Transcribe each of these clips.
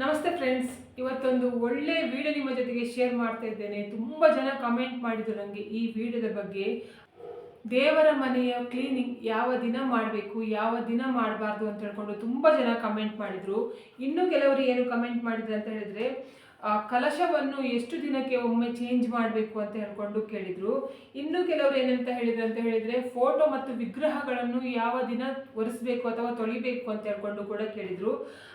ನಮಸ್ತೆ ಫ್ರೆಂಡ್ಸ್ ಇವತ್ತೊಂದು ಒಳ್ಳೆ ವಿಡಿಯೋ ನಿಮ್ಮ ಜೊತೆಗೆ ಶೇರ್ ಮಾಡ್ತಾ ಇದ್ದೇನೆ. ತುಂಬ ಜನ ಕಮೆಂಟ್ ಮಾಡಿದ್ರು ನನಗೆ ಈ ವಿಡಿಯೋದ ಬಗ್ಗೆ. ದೇವರ ಮನೆಯ ಕ್ಲೀನಿಂಗ್ ಯಾವ ದಿನ ಮಾಡಬೇಕು, ಯಾವ ದಿನ ಮಾಡಬಾರ್ದು ಅಂತ ಹೇಳ್ಕೊಂಡು ತುಂಬ ಜನ ಕಮೆಂಟ್ ಮಾಡಿದರು. ಇನ್ನು ಕೆಲವರು ಏನು ಕಮೆಂಟ್ ಮಾಡಿದ್ರು ಅಂತ ಹೇಳಿದರೆ ಕಲಶವನ್ನು ಎಷ್ಟು ದಿನಕ್ಕೆ ಒಮ್ಮೆ ಚೇಂಜ್ ಮಾಡಬೇಕು ಅಂತ ಹೇಳ್ಕೊಂಡು ಕೇಳಿದರು. ಇನ್ನು ಕೆಲವರು ಏನಂತ ಹೇಳಿದ್ರು ಅಂತ ಹೇಳಿದರೆ ಫೋಟೋ ಮತ್ತು ವಿಗ್ರಹಗಳನ್ನು ಯಾವ ದಿನ ಒರೆಸ್ಬೇಕು ಅಥವಾ ತೊಳಿಬೇಕು ಅಂತ ಹೇಳ್ಕೊಂಡು ಕೂಡ ಕೇಳಿದರು.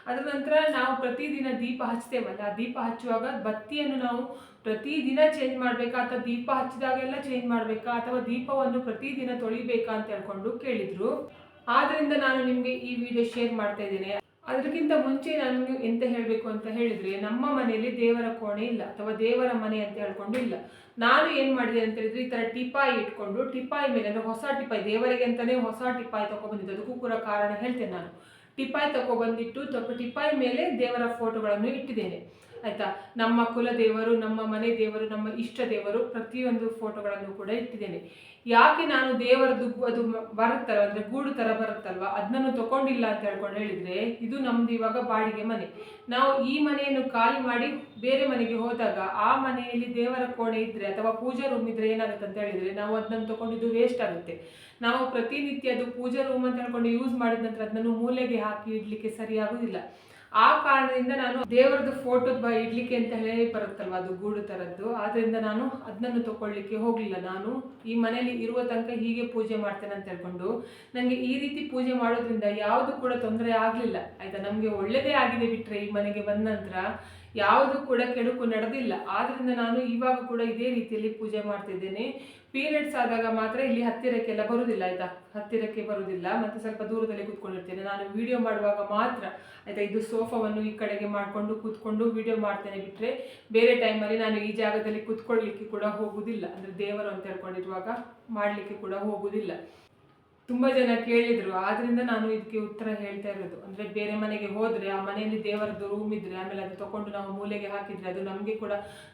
ಅದರ ನಂತರ ನಾವು ಪ್ರತಿದಿನ ದೀಪ ಹಚ್ತೇವಲ್ಲ ಆ ದೀಪ ಹಚ್ಚುವಾಗ ಬತ್ತಿಯನ್ನು ನಾವು ಪ್ರತಿದಿನ ಚೇಂಜ್ ಮಾಡಬೇಕಾ ಅಥವಾ ದೀಪ ಹಚ್ಚಿದಾಗೆಲ್ಲ ಚೇಂಜ್ ಮಾಡಬೇಕಾ ಅಥವಾ ದೀಪವನ್ನು ಪ್ರತಿದಿನ ತೊಳಿಬೇಕಾ ಅಂತ ಹೇಳ್ಕೊಂಡು ಕೇಳಿದರು. ಆದ್ದರಿಂದ ನಾನು ನಿಮಗೆ ಈ ವಿಡಿಯೋ ಶೇರ್ ಮಾಡ್ತಾ ಇದ್ದೇನೆ. ಅದಕ್ಕಿಂತ ಮುಂಚೆ ನಾನು ಎಂತ ಹೇಳಬೇಕು ಅಂತ ಹೇಳಿದ್ರೆ, ನಮ್ಮ ಮನೆಯಲ್ಲಿ ದೇವರ ಕೋಣೆ ಇಲ್ಲ, ಅಥವಾ ದೇವರ ಮನೆ ಅಂತ ಹೇಳ್ಕೊಂಡು ಇಲ್ಲ. ನಾನು ಏನು ಮಾಡಿದೆ ಅಂತ ಹೇಳಿದ್ರೆ, ಈ ಥರ ಟಿಪಾಯಿ ಇಟ್ಕೊಂಡು, ಟಿಪಾಯಿ ಮೇಲೆ ಅಂದರೆ ಹೊಸ ಟಿಪಾಯಿ, ದೇವರಿಗೆ ಅಂತಲೇ ಹೊಸ ಟಿಪಾಯಿ ತಗೊಬಂದಿದ್ದು ಅದಕ್ಕೂ ಕೂಡ ಕಾರಣ ಹೇಳ್ತೇನೆ ನಾನು. ಟಿಪಾಯಿ ತಗೊಬಂದಿಟ್ಟು ಸ್ವಲ್ಪ ಟಿಪಾಯಿ ಮೇಲೆ ದೇವರ ಫೋಟೋಗಳನ್ನು ಇಟ್ಟಿದ್ದೇನೆ. ಆಯ್ತಾ? ನಮ್ಮ ಕುಲದೇವರು ನಮ್ಮ ಮನೆ ದೇವರು, ನಮ್ಮ ಇಷ್ಟ ದೇವರು ಪ್ರತಿಯೊಂದು ಫೋಟೋಗಳನ್ನು ಕೂಡ ಇಟ್ಟಿದ್ದೇನೆ. ಯಾಕೆ ನಾನು ದೇವರದ್ದು ಅದು ಬರುತ್ತಲ್ಲ, ಅಂದರೆ ಗೂಡು ತರ ಬರುತ್ತಲ್ವಾ? ಅದನ್ನು ತಗೊಂಡಿಲ್ಲ ಅಂತ ಹೇಳ್ಕೊಂಡು ಹೇಳಿದ್ರೆ, ಇದು ನಮ್ದು ಇವಾಗ ಬಾಡಿಗೆ ಮನೆ. ನಾವು ಈ ಮನೆಯನ್ನು ಖಾಲಿ ಮಾಡಿ ಬೇರೆ ಮನೆಗೆ ಹೋದಾಗ ಆ ಮನೆಯಲ್ಲಿ ದೇವರ ಕೋಣೆ ಇದ್ದರೆ ಅಥವಾ ಪೂಜಾ ರೂಮ್ ಇದ್ದರೆ ಏನಾಗುತ್ತೆ ಅಂತ ಹೇಳಿದ್ರೆ, ನಾವು ಅದನ್ನು ತಗೊಂಡಿದ್ದು ವೇಸ್ಟ್ ಆಗುತ್ತೆ. ನಾವು ಪ್ರತಿನಿತ್ಯ ಅದು ಪೂಜಾ ರೂಮ್ ಅಂತ ಹೇಳ್ಕೊಂಡು ಯೂಸ್ ಮಾಡಿದ ನಂತರ ಅದನ್ನು ಮೂಲೆಗೆ ಹಾಕಿ ಇಡಲಿಕ್ಕೆ ಸರಿಯಾಗುದಿಲ್ಲ ಆ ಕಾರಣದಿಂದ ನಾನು ದೇವರದ್ದು ಫೋಟೋ ಇಡ್ಲಿಕ್ಕೆ ಅಂತ ಹೇಳಿ ಬರುತ್ತಲ್ವ, ಅದು ಗೂಡು ತರದ್ದು. ಆದ್ರಿಂದ ನಾನು ಅದನ್ನು ತಗೊಳ್ಳಿಕ್ಕೆ ಹೋಗಲಿಲ್ಲ. ನಾನು ಈ ಮನೆಯಲ್ಲಿ ಇರುವ ತನಕ ಹೀಗೆ ಪೂಜೆ ಮಾಡ್ತೇನೆ ಅಂತ ಹೇಳ್ಕೊಂಡು ನನಗೆ ಈ ರೀತಿ ಪೂಜೆ ಮಾಡೋದ್ರಿಂದ ಯಾವುದು ಕೂಡ ತೊಂದರೆ ಆಗಲಿಲ್ಲ. ಆಯ್ತಾ? ನಮಗೆ ಒಳ್ಳೆಯದೇ ಆಗಿದೆ ಬಿಟ್ಟರೆ ಈ ಮನೆಗೆ ಬಂದ ನಂತರ. ಯಾವುದು ಕೂಡ ಕೆಡುಕು ನಡೆದಿಲ್ಲ. ಆದ್ರಿಂದ ನಾನು ಇವಾಗ ಕೂಡ ಇದೇ ರೀತಿಯಲ್ಲಿ ಪೂಜೆ ಮಾಡ್ತಿದ್ದೇನೆ. ಪೀರಿಯಡ್ಸ್ ಆದಾಗ ಮಾತ್ರ ಇಲ್ಲಿ ಹತ್ತಿರಕ್ಕೆಲ್ಲ ಬರುವುದಿಲ್ಲ ಆಯ್ತಾ? ಹತ್ತಿರಕ್ಕೆ ಬರುವುದಿಲ್ಲ ಮತ್ತೆ ಸ್ವಲ್ಪ ದೂರದಲ್ಲಿ ಕೂತ್ಕೊಂಡಿರ್ತೇನೆ. ನಾನು ವಿಡಿಯೋ ಮಾಡುವಾಗ ಮಾತ್ರ, ಆಯ್ತಾ, ಇದು ಸೋಫಾವನ್ನು ಈ ಕಡೆಗೆ ಮಾಡಿಕೊಂಡು ಕೂತ್ಕೊಂಡು ವಿಡಿಯೋ ಮಾಡ್ತೇನೆ ಬಿಟ್ಟರೆ ಬೇರೆ ಟೈಮಲ್ಲಿ ನಾನು ಈ ಜಾಗದಲ್ಲಿ ಕೂತ್ಕೊಳ್ಳಿಕ್ಕೆ ಕೂಡ ಹೋಗುವುದಿಲ್ಲ ಅಂದರೆ ದೇವರು ಅಂತ ಹೇಳ್ಕೊಂಡಿರುವಾಗ ಮಾಡಲಿಕ್ಕೆ ಕೂಡ ಹೋಗುವುದಿಲ್ಲ ತುಂಬ ಜನ ಕೇಳಿದ್ರು. ಆದ್ರಿಂದ ನಾನು ಇದಕ್ಕೆ ಉತ್ತರ ಹೇಳ್ತಾ ಇರೋದು. ಅಂದ್ರೆ ಬೇರೆ ಮನೆಗೆ ಹೋದ್ರೆ, ಆ ಮನೆಯಲ್ಲಿ ದೇವರದ್ದು ರೂಮ್ ಇದ್ರೆ, ಆಮೇಲೆ ಅದು ತಕೊಂಡು ನಾವು ಮೂಲೆಗೆ ಹಾಕಿದ್ರೆ, ಅದು ನಮಗೆ ಕೂಡ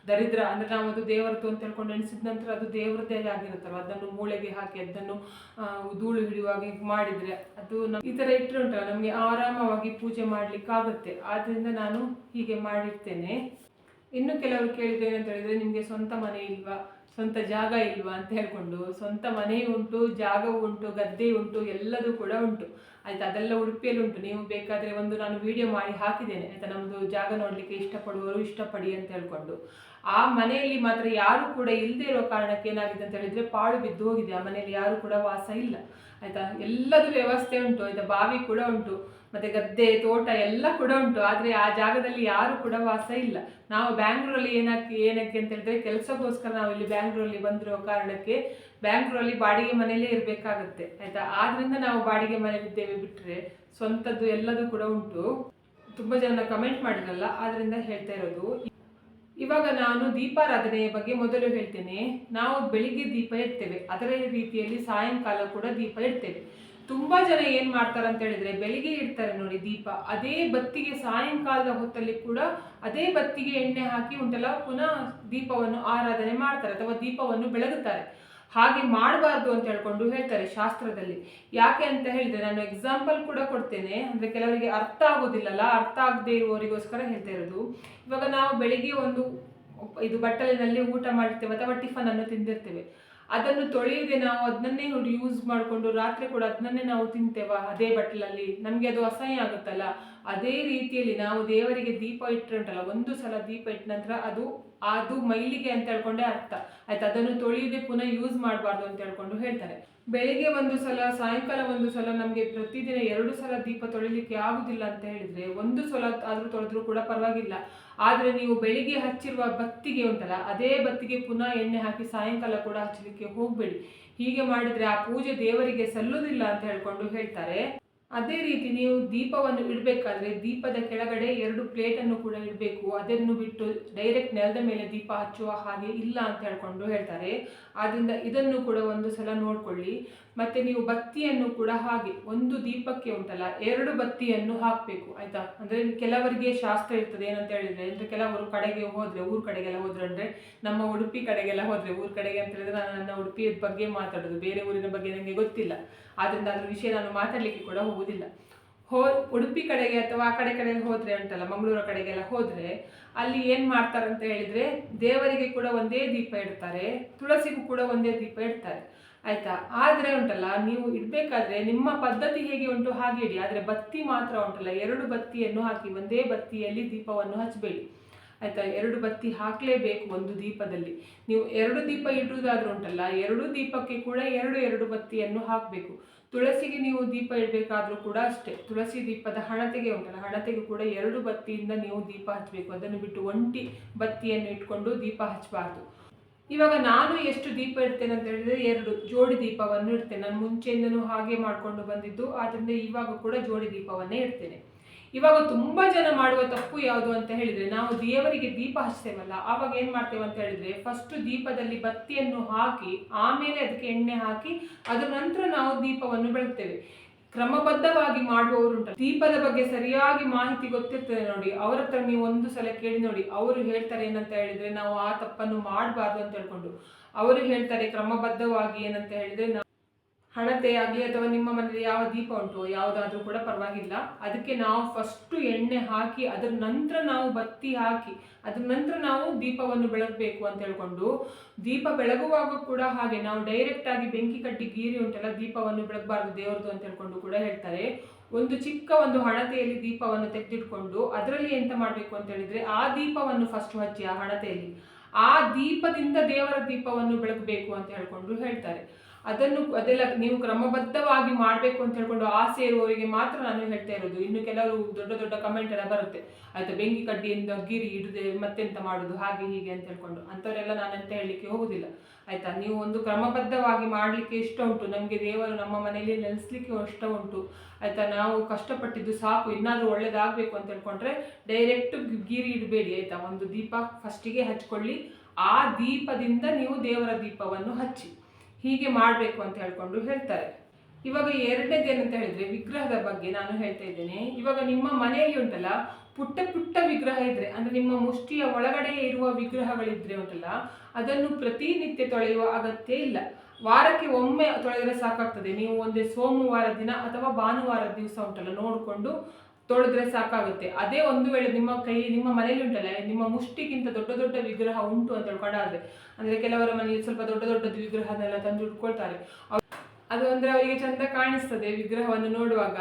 ದರಿದ್ರ, ಅಂದ್ರೆ ನಾವು ಅದು ದೇವರದ್ದು ಅಂತ ಹೇಳ್ಕೊಂಡು ಎಣಿಸಿದ ನಂತರ ಅದು ದೇವರದ್ದೇ ಆಗಿರುತ್ತಲ್ಲ ಅದನ್ನು ಮೂಳೆಗೆ ಹಾಕಿ, ಅದನ್ನು ಧೂಳು ಹಿಡಿಯುವಾಗ ಮಾಡಿದ್ರೆ ಅದು ಈ ತರ ಇಟ್ಟರೆ ಉಂಟಲ್ಲ, ನಮಗೆ ಆರಾಮವಾಗಿ ಪೂಜೆ ಮಾಡ್ಲಿಕ್ಕೆ ಆಗುತ್ತೆ. ಆದ್ರಿಂದ ನಾನು ಹೀಗೆ ಮಾಡಿರ್ತೇನೆ. ಇನ್ನು ಕೆಲವರು ಕೇಳಿದ್ದೇನೆ ಅಂತ ಹೇಳಿದ್ರೆ, ನಿಮಗೆ ಸ್ವಂತ ಮನೆ ಇಲ್ವಾ? ಸ್ವಂತ ಜಾಗ ಇಲ್ವಾ ಅಂತ ಹೇಳ್ಕೊಂಡು ಸ್ವಂತ ಮನೆ ಉಂಟು ಜಾಗ ಉಂಟು, ಗದ್ದೆ ಉಂಟು, ಎಲ್ಲದೂ ಕೂಡ ಉಂಟು. ಆಯ್ತಾ? ಅದೆಲ್ಲ ಉಡುಪಿಯಲ್ಲಿ ಉಂಟು. ನೀವು ಬೇಕಾದ್ರೆ ಒಂದು ನಾನು ವಿಡಿಯೋ ಮಾಡಿ ಹಾಕಿದ್ದೇನೆ. ಆಯ್ತಾ? ನಮ್ಮದು ಜಾಗ ನೋಡಲಿಕ್ಕೆ ಇಷ್ಟಪಡುವವರು ಇಷ್ಟಪಡಿ ಅಂತ ಹೇಳ್ಕೊಂಡು. ಆ ಮನೆಯಲ್ಲಿ ಮಾತ್ರ ಯಾರು ಕೂಡ ಇಲ್ಲದೆ ಇರೋ ಕಾರಣಕ್ಕೆ ಏನಾಗಿದೆ ಅಂತ ಹೇಳಿದ್ರೆ ಪಾಳು ಬಿದ್ದು ಹೋಗಿದೆ. ಆ ಮನೆಯಲ್ಲಿ ಯಾರು ಕೂಡ ವಾಸ ಇಲ್ಲ. ಆಯ್ತಾ? ಎಲ್ಲದೂ ವ್ಯವಸ್ಥೆ ಉಂಟು. ಆಯ್ತಾ? ಬಾವಿ ಕೂಡ ಉಂಟು. ಮತ್ತೆ ಗದ್ದೆ, ತೋಟ ಎಲ್ಲ ಕೂಡ ಉಂಟು. ಆದರೆ ಆ ಜಾಗದಲ್ಲಿ ಯಾರು ಕೂಡ ವಾಸ ಇಲ್ಲ. ನಾವು ಬ್ಯಾಂಗ್ಳೂರಲ್ಲಿ ಏನಕ್ಕೆ ಏನಕ್ಕೆ ಅಂತ ಹೇಳಿದ್ರೆ ಕೆಲಸಕ್ಕೋಸ್ಕರ ನಾವು ಇಲ್ಲಿ ಬ್ಯಾಂಗ್ಳೂರಲ್ಲಿ ಬಂದಿರೋ ಕಾರಣಕ್ಕೆ ಬ್ಯಾಂಗ್ಳೂರಲ್ಲಿ ಬಾಡಿಗೆ ಮನೆಯಲ್ಲೇ ಇರಬೇಕಾಗುತ್ತೆ, ಆಯ್ತಾ? ಆದ್ರಿಂದ ನಾವು ಬಾಡಿಗೆ ಮನೆಯಲ್ಲಿದ್ದೇವೆ ಬಿಟ್ಟರೆ ಸ್ವಂತದ್ದು ಎಲ್ಲದೂ ಕೂಡ ಉಂಟು. ತುಂಬ ಜನ ಕಮೆಂಟ್ ಮಾಡಿರಲ್ಲ ಆದ್ರಿಂದ ಹೇಳ್ತಾ ಇರೋದು. ಇವಾಗ ನಾನು ದೀಪಾರಾಧನೆಯ ಬಗ್ಗೆ ಮೊದಲು ಹೇಳ್ತೇನೆ. ನಾವು ಬೆಳಿಗ್ಗೆ ದೀಪ ಇಡ್ತೇವೆ ಅದರ ರೀತಿಯಲ್ಲಿ ಸಾಯಂಕಾಲ ಕೂಡ ದೀಪ ಇಡ್ತೇವೆ ತುಂಬಾ ಜನ ಏನ್ ಮಾಡ್ತಾರೆ ಅಂತ ಹೇಳಿದ್ರೆ ಬೆಳಿಗ್ಗೆ ಇಡ್ತಾರೆ ನೋಡಿ ದೀಪ. ಅದೇ ಬತ್ತಿಗೆ ಸಾಯಂಕಾಲದ ಹೊತ್ತಲ್ಲಿ ಕೂಡ ಅದೇ ಬತ್ತಿಗೆ ಎಣ್ಣೆ ಹಾಕಿ ಉಂಟಲ್ಲ ಪುನಃ ದೀಪವನ್ನು ಆರಾಧನೆ ಮಾಡ್ತಾರೆ ಅಥವಾ ದೀಪವನ್ನು ಬೆಳಗುತ್ತಾರೆ. ಹಾಗೆ ಮಾಡಬಾರ್ದು ಅಂತ ಹೇಳ್ಕೊಂಡು ಹೇಳ್ತಾರೆ ಶಾಸ್ತ್ರದಲ್ಲಿ. ಯಾಕೆ ಅಂತ ಹೇಳಿದ್ರೆ ನಾನು ಎಕ್ಸಾಂಪಲ್ ಕೂಡ ಕೊಡ್ತೇನೆ. ಅಂದ್ರೆ ಕೆಲವರಿಗೆ ಅರ್ಥ ಆಗೋದಿಲ್ಲಲ್ಲ, ಅರ್ಥ ಆಗದೆ ಇರುವವರಿಗೋಸ್ಕರ ಹೇಳ್ತಾ ಇರೋದು. ಇವಾಗ ನಾವು ಬೆಳಿಗ್ಗೆ ಒಂದು ಇದು ಬಟ್ಟಲಿನಲ್ಲಿ ಊಟ ಮಾಡಿರ್ತೇವೆ ಅಥವಾ ಟಿಫನ್ ಅನ್ನು ತಿಂದಿರ್ತೇವೆ. ಅದನ್ನು ತೊಳೆಯದೆ ನಾವು ಅದನ್ನೇ ಯೂಸ್ ಮಾಡಿಕೊಂಡು ರಾತ್ರಿ ಕೂಡ ಅದನ್ನೇ ನಾವು ತಿಂತೇವ? ಅದೇ ಬಟ್ಟಲಲ್ಲಿ ನಮಗೆ ಅದು ಅಸಹ್ಯ ಆಗುತ್ತಲ್ಲ? ಅದೇ ರೀತಿಯಲ್ಲಿ ನಾವು ದೇವರಿಗೆ ದೀಪ ಇಟ್ಟರೆ ಉಂಟಲ್ಲ ಒಂದು ಸಲ ದೀಪ ಇಟ್ಟ ನಂತರ ಅದು ಅದು ಮೈಲಿಗೆ ಅಂತ ಹೇಳ್ಕೊಂಡೆ ಅರ್ಥ. ಆಯ್ತು, ಅದನ್ನು ತೊಳೆಯದೆ ಪುನಃ ಯೂಸ್ ಮಾಡಬಾರ್ದು ಅಂತ ಹೇಳ್ಕೊಂಡು ಹೇಳ್ತಾರೆ. ಬೆಳಿಗ್ಗೆ ಒಂದು ಸಲ, ಸಾಯಂಕಾಲ ಒಂದು ಸಲ ನಮಗೆ ಪ್ರತಿದಿನ ಎರಡು ಸಲ ದೀಪ ತೊಳಿಲಿಕ್ಕೆ ಆಗುದಿಲ್ಲ ಅಂತ ಹೇಳಿದ್ರೆ ಒಂದು ಸಲ ಆದ್ರೂ ತೊಳೆದ್ರೂ ಕೂಡ ಪರವಾಗಿಲ್ಲ. ಆದರೆ ನೀವು ಬೆಳಿಗ್ಗೆ ಹಚ್ಚಿರುವ ಬತ್ತಿಗೆ ಉಂಟಲ್ಲ, ಅದೇ ಬತ್ತಿಗೆ ಪುನಃ ಎಣ್ಣೆ ಹಾಕಿ ಸಾಯಂಕಾಲ ಕೂಡ ಹಚ್ಚಲಿಕ್ಕೆ ಹೋಗಬೇಡಿ. ಹೀಗೆ ಮಾಡಿದ್ರೆ ಆ ಪೂಜೆ ದೇವರಿಗೆ ಸಲ್ಲುವುದಿಲ್ಲ ಅಂತ ಹೇಳ್ಕೊಂಡು ಹೇಳ್ತಾರೆ. ಅದೇ ರೀತಿ ನೀವು ದೀಪವನ್ನು ಇಡಬೇಕಾದ್ರೆ ದೀಪದ ಕೆಳಗಡೆ ಎರಡು ಪ್ಲೇಟನ್ನು ಕೂಡ ಇಡಬೇಕು. ಅದನ್ನು ಬಿಟ್ಟು ಡೈರೆಕ್ಟ್ ನೆಲದ ಮೇಲೆ ದೀಪ ಹಚ್ಚುವ ಹಾಗೆ ಇಲ್ಲ ಅಂತ ಹೇಳ್ಕೊಂಡು ಹೇಳ್ತಾರೆ. ಆದ್ದರಿಂದ ಇದನ್ನು ಕೂಡ ಒಂದು ಸಲ ನೋಡ್ಕೊಳ್ಳಿ. ಮತ್ತೆ ನೀವು ಬತ್ತಿಯನ್ನು ಕೂಡ ಹಾಗೆ ಒಂದು ದೀಪಕ್ಕೆ ಉಂಟಲ್ಲ, ಎರಡು ಬತ್ತಿಯನ್ನು ಹಾಕಬೇಕು, ಆಯಿತಾ? ಅಂದ್ರೆ ಕೆಲವರಿಗೆ ಶಾಸ್ತ್ರ ಇರ್ತದೆ, ಏನಂತ ಹೇಳಿದ್ರೆ, ಅಂದರೆ ಕೆಲವರು ಕಡೆಗೆ ಹೋದ್ರೆ, ಊರ್ ಕಡೆಗೆಲ್ಲ ಹೋದ್ರೆ ಅಂದ್ರೆ, ನಮ್ಮ ಉಡುಪಿ ಕಡೆಗೆಲ್ಲ ಹೋದ್ರೆ, ಊರ್ ಕಡೆಗೆ ಅಂತ ಹೇಳಿದ್ರೆ ನಾನು ನನ್ನ ಉಡುಪಿಯ ಬಗ್ಗೆ ಮಾತಾಡೋದು, ಬೇರೆ ಊರಿನ ಬಗ್ಗೆ ನನಗೆ ಗೊತ್ತಿಲ್ಲ. ಆದ್ದರಿಂದ ಅದ್ರ ವಿಷಯ ನಾನು ಮಾತಾಡಲಿಕ್ಕೆ ಕೂಡ ಹೋಗುದಿಲ್ಲ. ಹೋ, ಉಡುಪಿ ಕಡೆಗೆ ಅಥವಾ ಆ ಕಡೆ ಕಡೆ ಹೋದ್ರೆ ಉಂಟಲ್ಲ, ಮಂಗಳೂರು ಕಡೆಗೆಲ್ಲ ಹೋದ್ರೆ, ಅಲ್ಲಿ ಏನು ಮಾಡ್ತಾರೆ ಅಂತ ಹೇಳಿದ್ರೆ, ದೇವರಿಗೆ ಕೂಡ ಒಂದೇ ದೀಪ ಇಡ್ತಾರೆ, ತುಳಸಿಗೂ ಕೂಡ ಒಂದೇ ದೀಪ ಇಡ್ತಾರೆ. ಆಯ್ತಾ? ಆದರೆ ಉಂಟಲ್ಲ, ನೀವು ಇಡಬೇಕಾದ್ರೆ ನಿಮ್ಮ ಪದ್ಧತಿ ಹೇಗೆ ಉಂಟು ಹಾಗೆ ಇಡಿ. ಆದ್ರೆ ಬತ್ತಿ ಮಾತ್ರ ಉಂಟಲ್ಲ, ಎರಡು ಬತ್ತಿಯನ್ನು ಹಾಕಿ, ಒಂದೇ ಬತ್ತಿಯಲ್ಲಿ ದೀಪವನ್ನು ಹಚ್ಚಬೇಡಿ ಆಯಿತಾ? ಎರಡು ಬತ್ತಿ ಹಾಕಲೇಬೇಕು ಒಂದು ದೀಪದಲ್ಲಿ. ನೀವು ಎರಡು ದೀಪ ಇಡುವುದಾದ್ರೂ ಉಂಟಲ್ಲ, ಎರಡು ದೀಪಕ್ಕೆ ಕೂಡ ಎರಡು ಎರಡು ಬತ್ತಿಯನ್ನು ಹಾಕಬೇಕು. ತುಳಸಿಗೆ ನೀವು ದೀಪ ಇಡಬೇಕಾದ್ರೂ ಕೂಡ ಅಷ್ಟೇ. ತುಳಸಿ ದೀಪದ ಹಣತೆಗೆ ಉಂಟಲ್ಲ, ಹಣತೆಗೆ ಕೂಡ ಎರಡು ಬತ್ತಿಯಿಂದ ನೀವು ದೀಪ ಹಚ್ಚಬೇಕು ಅದನ್ನು ಬಿಟ್ಟು ಒಂಟಿ ಬತ್ತಿಯನ್ನು ಇಟ್ಕೊಂಡು ದೀಪ ಹಚ್ಚಬಾರ್ದು. ಇವಾಗ ನಾನು ಎಷ್ಟು ದೀಪ ಇಡ್ತೇನೆ ಅಂತ ಹೇಳಿದ್ರೆ ಎರಡು ಜೋಡಿ ದೀಪವನ್ನು ಇಡ್ತೇನೆ. ನಾನು ಮುಂಚೆಯಿಂದನೂ ಹಾಗೆ ಮಾಡ್ಕೊಂಡು ಬಂದಿದ್ದು ಆದ್ದರಿಂದ ಇವಾಗ ಕೂಡ ಜೋಡಿ ದೀಪವನ್ನೇ ಇಡ್ತೇನೆ. ಇವಾಗ ತುಂಬಾ ಜನ ಮಾಡುವ ತಪ್ಪು ಯಾವುದು ಅಂತ ಹೇಳಿದ್ರೆ, ನಾವು ದೇವರಿಗೆ ದೀಪ ಹಚ್ತೇವಲ್ಲ, ಆವಾಗ ಏನು ಮಾಡ್ತೇವೆ ಅಂತ ಹೇಳಿದ್ರೆ ಫಸ್ಟ್ ದೀಪದಲ್ಲಿ ಬತ್ತಿಯನ್ನು ಹಾಕಿ, ಆಮೇಲೆ ಅದಕ್ಕೆ ಎಣ್ಣೆ ಹಾಕಿ, ಅದರ ನಂತರ ನಾವು ದೀಪವನ್ನು ಬೆಳಗ್ತೇವೆ. ಕ್ರಮಬದ್ಧವಾಗಿ ಮಾಡುವವರುಂಟು ದೀಪದ ಬಗ್ಗೆ ಸರಿಯಾಗಿ ಮಾಹಿತಿ ಗೊತ್ತಿರ್ತದೆ ನೋಡಿ. ಅವರ ಹತ್ರ ನೀವು ಒಂದು ಸಲ ಕೇಳಿ ನೋಡಿ. ಅವರು ಹೇಳ್ತಾರೆ ಏನಂತ ಹೇಳಿದ್ರೆ, ನಾವು ಆ ತಪ್ಪನ್ನು ಮಾಡಬಾರ್ದು ಅಂತ ಹೇಳ್ಕೊಂಡು. ಅವರು ಹೇಳ್ತಾರೆ ಕ್ರಮಬದ್ಧವಾಗಿ ಏನಂತ ಹೇಳಿದ್ರೆ ಹಣತೆ ಆಗಲಿ ಅಥವಾ ನಿಮ್ಮ ಮನೆಯಲ್ಲಿ ಯಾವ ದೀಪ ಉಂಟು, ಯಾವುದಾದ್ರೂ ಕೂಡ ಪರವಾಗಿಲ್ಲ. ಅದಕ್ಕೆ ನಾವು ಫಸ್ಟು ಎಣ್ಣೆ ಹಾಕಿ, ಅದರ ನಂತರ ನಾವು ಬತ್ತಿ ಹಾಕಿ, ಅದ್ರ ನಂತರ ನಾವು ದೀಪವನ್ನು ಬೆಳಗಬೇಕು ಅಂತ ಹೇಳ್ಕೊಂಡು, ದೀಪ ಬೆಳಗುವಾಗ ಕೂಡ ಹಾಗೆ ನಾವು ಡೈರೆಕ್ಟ್ ಆಗಿ ಬೆಂಕಿ ಕಟ್ಟಿ ಗೀರಿ ಉಂಟಲ್ಲ, ದೀಪವನ್ನು ಬೆಳಗಬಾರ್ದು ದೇವ್ರದ್ದು ಅಂತ ಹೇಳ್ಕೊಂಡು ಕೂಡ ಹೇಳ್ತಾರೆ. ಒಂದು ಚಿಕ್ಕ ಒಂದು ಹಣತೆಯಲ್ಲಿ ದೀಪವನ್ನು ತೆಗೆದಿಟ್ಕೊಂಡು, ಅದರಲ್ಲಿ ಎಂತ ಮಾಡಬೇಕು ಅಂತ ಹೇಳಿದ್ರೆ, ಆ ದೀಪವನ್ನು ಫಸ್ಟ್ ಹಚ್ಚಿ, ಆ ಹಣತೆಯಲ್ಲಿ. ಆ ದೀಪದಿಂದ ದೇವರ ದೀಪವನ್ನು ಬೆಳಗಬೇಕು ಅಂತ ಹೇಳ್ಕೊಂಡು ಹೇಳ್ತಾರೆ. ಅದನ್ನು ಅದೆಲ್ಲ ನೀವು ಕ್ರಮಬದ್ಧವಾಗಿ ಮಾಡಬೇಕು ಅಂತ ಹೇಳ್ಕೊಂಡು ಆಸೆ ಇರುವವರಿಗೆ ಮಾತ್ರ ನಾನು ಹೇಳ್ತಾ ಇರೋದು. ಇನ್ನು ಕೆಲವರು ದೊಡ್ಡ ದೊಡ್ಡ ಕಮೆಂಟ್ ಎಲ್ಲ ಬರುತ್ತೆ. ಆಯ್ತಾ, ಬೆಂಕಿ ಕಡ್ಡಿಯಿಂದ ಗಿರಿ ಇಡದೆ ಮತ್ತೆಂತ ಮಾಡುದು? ಹಾಗೆ, ಹೀಗೆ ಅಂತ ಹೇಳ್ಕೊಂಡು ಅಂಥವರೆಲ್ಲ ನಾನಂತ ಹೇಳಲಿಕ್ಕೆ ಹೋಗುದಿಲ್ಲ. ಆಯ್ತಾ, ನೀವು ಒಂದು ಕ್ರಮಬದ್ಧವಾಗಿ ಮಾಡಲಿಕ್ಕೆ ಇಷ್ಟ ಉಂಟು. ನಮಗೆ ದೇವರು ನಮ್ಮ ಮನೆಯಲ್ಲಿ ನೆಲೆಸ್ಲಿಕ್ಕೆ ಇಷ್ಟ ಉಂಟು. ಆಯ್ತಾ, ನಾವು ಕಷ್ಟಪಟ್ಟಿದ್ದು ಸಾಕು. ಇನ್ನಾದರೂ ಒಳ್ಳೇದಾಗಬೇಕು ಅಂತ ಹೇಳ್ಕೊಂಡ್ರೆ ಡೈರೆಕ್ಟ್ ಗಿರಿ ಇಡಬೇಡಿ ಆಯ್ತಾ, ಒಂದು ದೀಪ ಫಸ್ಟಿಗೆ ಹಚ್ಕೊಳ್ಳಿ. ಆ ದೀಪದಿಂದ ನೀವು ದೇವರ ದೀಪವನ್ನು ಹಚ್ಚಿ. ಹೀಗೆ ಮಾಡಬೇಕು ಅಂತ ಹೇಳ್ಕೊಂಡು ಹೇಳ್ತಾರೆ. ಇವಾಗ ಎರಡನೇದು ಏನಂತ ಹೇಳಿದ್ರೆ ವಿಗ್ರಹದ ಬಗ್ಗೆ ನಾನು ಹೇಳ್ತಾ ಇದ್ದೇನೆ. ಇವಾಗ ನಿಮ್ಮ ಮನೆಯಲ್ಲಿ ಉಂಟಲ್ಲ, ಪುಟ್ಟ ಪುಟ್ಟ ವಿಗ್ರಹ ಇದ್ರೆ, ಅಂದ್ರೆ ನಿಮ್ಮ ಮುಷ್ಟಿಯ ಒಳಗಡೆ ಇರುವ ವಿಗ್ರಹಗಳಿದ್ರೆ ಉಂಟಲ್ಲ, ಅದನ್ನು ಪ್ರತಿನಿತ್ಯ ತೊಳೆಯುವ ಅಗತ್ಯ ಇಲ್ಲ. ವಾರಕ್ಕೆ ಒಮ್ಮೆ ತೊಳೆದರೆ ಸಾಕಾಗ್ತದೆ. ನೀವು ಒಂದೇ ಸೋಮವಾರ ದಿನ ಅಥವಾ ಭಾನುವಾರ ದಿವಸ ಉಂಟಲ್ಲ, ನೋಡಿಕೊಂಡು ತೊಳೆದ್ರೆ ಸಾಕಾಗುತ್ತೆ. ಅದೇ ಒಂದು ವೇಳೆ ನಿಮ್ಮ ಕೈ, ನಿಮ್ಮ ಮನೆಯಲ್ಲಿ ಉಂಟಲ್ಲ, ನಿಮ್ಮ ಮುಷ್ಟಿಗಿಂತ ದೊಡ್ಡ ದೊಡ್ಡ ವಿಗ್ರಹ ಉಂಟು ಅಂತ ಹೇಳ್ಕೊಂಡಾದ್ರೆ ಅಂದ್ರೆ ಕೆಲವರ ಮನೆಯಲ್ಲಿ ಸ್ವಲ್ಪ ದೊಡ್ಡ ದೊಡ್ಡ ವಿಗ್ರಹನೆಲ್ಲ ತಂದು ಇಟ್ಕೊಳ್ತಾರೆ. ಅದು ಅಂದ್ರೆ ಅವರಿಗೆ ಚಂದ ಕಾಣಿಸ್ತದೆ ವಿಗ್ರಹವನ್ನು ನೋಡುವಾಗ.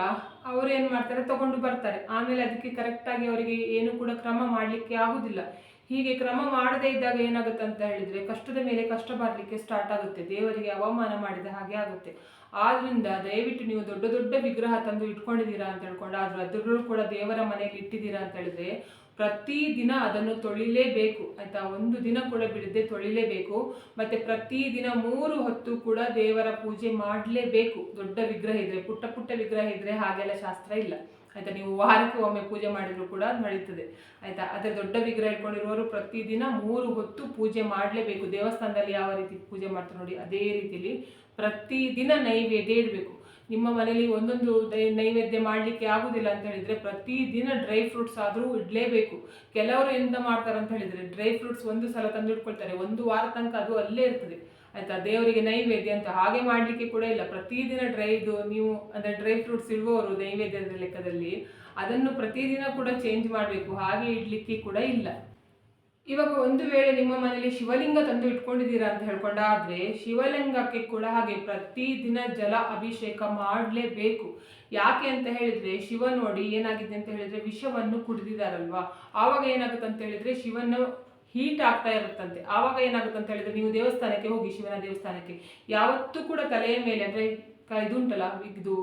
ಅವರು ಏನ್ ಮಾಡ್ತಾರೆ? ತಗೊಂಡು ಬರ್ತಾರೆ. ಆಮೇಲೆ ಅದಕ್ಕೆ ಕರೆಕ್ಟ್ ಆಗಿ ಅವರಿಗೆ ಏನು ಕೂಡ ಕ್ರಮ ಮಾಡ್ಲಿಕ್ಕೆ ಆಗುದಿಲ್ಲ. ಹೀಗೆ ಕ್ರಮ ಮಾಡದೇ ಇದ್ದಾಗ ಏನಾಗುತ್ತೆ ಅಂತ ಹೇಳಿದ್ರೆ, ಕಷ್ಟದ ಮೇಲೆ ಕಷ್ಟ ಬರಲಿಕ್ಕೆ ಸ್ಟಾರ್ಟ್ ಆಗುತ್ತೆ. ದೇವರಿಗೆ ಅವಮಾನ ಮಾಡಿದ ಹಾಗೆ ಆಗುತ್ತೆ. ಆದ್ರಿಂದ ದಯವಿಟ್ಟು ನೀವು ದೊಡ್ಡ ದೊಡ್ಡ ವಿಗ್ರಹ ತಂದು ಇಟ್ಕೊಂಡಿದ್ದೀರಾ ಅಂತ ಹೇಳ್ಕೊಂಡು ಅದ್ರ ಅದರಲ್ಲೂ ಕೂಡ ದೇವರ ಮನೆಯಲ್ಲಿ ಇಟ್ಟಿದ್ದೀರಾ ಅಂತ ಹೇಳಿದ್ರೆ ಪ್ರತಿ ದಿನ ಅದನ್ನು ತೊಳಿಲೇಬೇಕು, ಆಯ್ತಾ? ಒಂದು ದಿನ ಕೂಡ ಬಿಡದೆ ತೊಳಿಲೇಬೇಕು, ಮತ್ತೆ ಪ್ರತಿ ದಿನ ಮೂರು ಹೊತ್ತು ಕೂಡ ದೇವರ ಪೂಜೆ ಮಾಡಲೇಬೇಕು. ದೊಡ್ಡ ವಿಗ್ರಹ ಇದ್ರೆ, ಪುಟ್ಟ ಪುಟ್ಟ ವಿಗ್ರಹ ಇದ್ರೆ ಹಾಗೆಲ್ಲ ಶಾಸ್ತ್ರ ಇಲ್ಲ. ಆಯ್ತಾ, ನೀವು ವಾರಕ್ಕೆ ಒಮ್ಮೆ ಪೂಜೆ ಮಾಡಿದ್ರು ಕೂಡ ನಡೀತದೆ, ಆಯ್ತಾ? ಅದೇ ದೊಡ್ಡ ವಿಗ್ರಹ ಇಟ್ಕೊಂಡಿರುವವರು ಪ್ರತಿದಿನ ಮೂರು ಹೊತ್ತು ಪೂಜೆ ಮಾಡಲೇಬೇಕು. ದೇವಸ್ಥಾನದಲ್ಲಿ ಯಾವ ರೀತಿ ಪೂಜೆ ಮಾಡ್ತಾರೆ ನೋಡಿ, ಅದೇ ರೀತಿಲಿ ಪ್ರತಿದಿನ ನೈವೇದ್ಯ ಇಡಬೇಕು. ನಿಮ್ಮ ಮನೆಯಲ್ಲಿ ಒಂದೊಂದು ನೈವೇದ್ಯ ಮಾಡಲಿಕ್ಕೆ ಆಗೋದಿಲ್ಲ ಅಂತ ಹೇಳಿದ್ರೆ ಪ್ರತಿದಿನ ಡ್ರೈ ಫ್ರೂಟ್ಸ್ ಆದರೂ ಇಡಲೇಬೇಕು. ಕೆಲವರು ಎಂತ ಮಾಡ್ತಾರೆ ಅಂತ ಹೇಳಿದ್ರೆ ಡ್ರೈ ಫ್ರೂಟ್ಸ್ ಒಂದು ಸಲ ತಂದು ಇಟ್ಕೊಳ್ತಾರೆ ಒಂದು ವಾರ ತನಕ ಅದು ಅಲ್ಲೇ ಇರ್ತದೆ. ಆಯ್ತಾ? ದೇವರಿಗೆ ನೈವೇದ್ಯ ಅಂತ ಹಾಗೆ ಮಾಡಲಿಕ್ಕೆ ಕೂಡ ಇಲ್ಲ. ಪ್ರತಿದಿನ ಡ್ರೈದು ನೀವು ಅಂದರೆ ಡ್ರೈ ಫ್ರೂಟ್ಸ್ ಇರುವವರು ನೈವೇದ್ಯದ ಲೆಕ್ಕದಲ್ಲಿ ಅದನ್ನು ಪ್ರತಿದಿನ ಕೂಡ ಚೇಂಜ್ ಮಾಡಬೇಕು. ಹಾಗೆ ಇಡ್ಲಿಕ್ಕೆ ಕೂಡ ಇಲ್ಲ. ಇವಾಗ ಒಂದು ವೇಳೆ ನಿಮ್ಮ ಮನೆಯಲ್ಲಿ ಶಿವಲಿಂಗ ತಂದು ಇಟ್ಕೊಂಡಿದ್ದೀರಾ ಅಂತ ಹೇಳ್ಕೊಂಡಾದ್ರೆ ಶಿವಲಿಂಗಕ್ಕೆ ಕೂಡ ಹಾಗೆ ಪ್ರತಿದಿನ ಜಲ ಅಭಿಷೇಕ ಮಾಡಲೇಬೇಕು. ಯಾಕೆ ಅಂತ ಹೇಳಿದ್ರೆ ಶಿವ ನೋಡಿ ಏನಾಗಿದೆ ಅಂತ ಹೇಳಿದ್ರೆ ವಿಷವನ್ನು ಕುಡಿದಿದ್ದಾರಲ್ವಾ? ಆವಾಗ ಏನಾಗುತ್ತೆ ಅಂತ ಹೇಳಿದ್ರೆ ಶಿವನ ಹೀಟ್ ಆಗ್ತಾ ಇರುತ್ತಂತೆ. ಆವಾಗ ಏನಾಗುತ್ತೆ ಅಂತ ಹೇಳಿದ್ರೆ ನೀವು ದೇವಸ್ಥಾನಕ್ಕೆ ಹೋಗಿ, ಶಿವನ ದೇವಸ್ಥಾನಕ್ಕೆ. ಯಾವತ್ತೂ ಕೂಡ ತಲೆಯ ಮೇಲೆ ಅಂದ್ರೆ ಇದು ಇದುಂಟಲ್ಲ ಇದು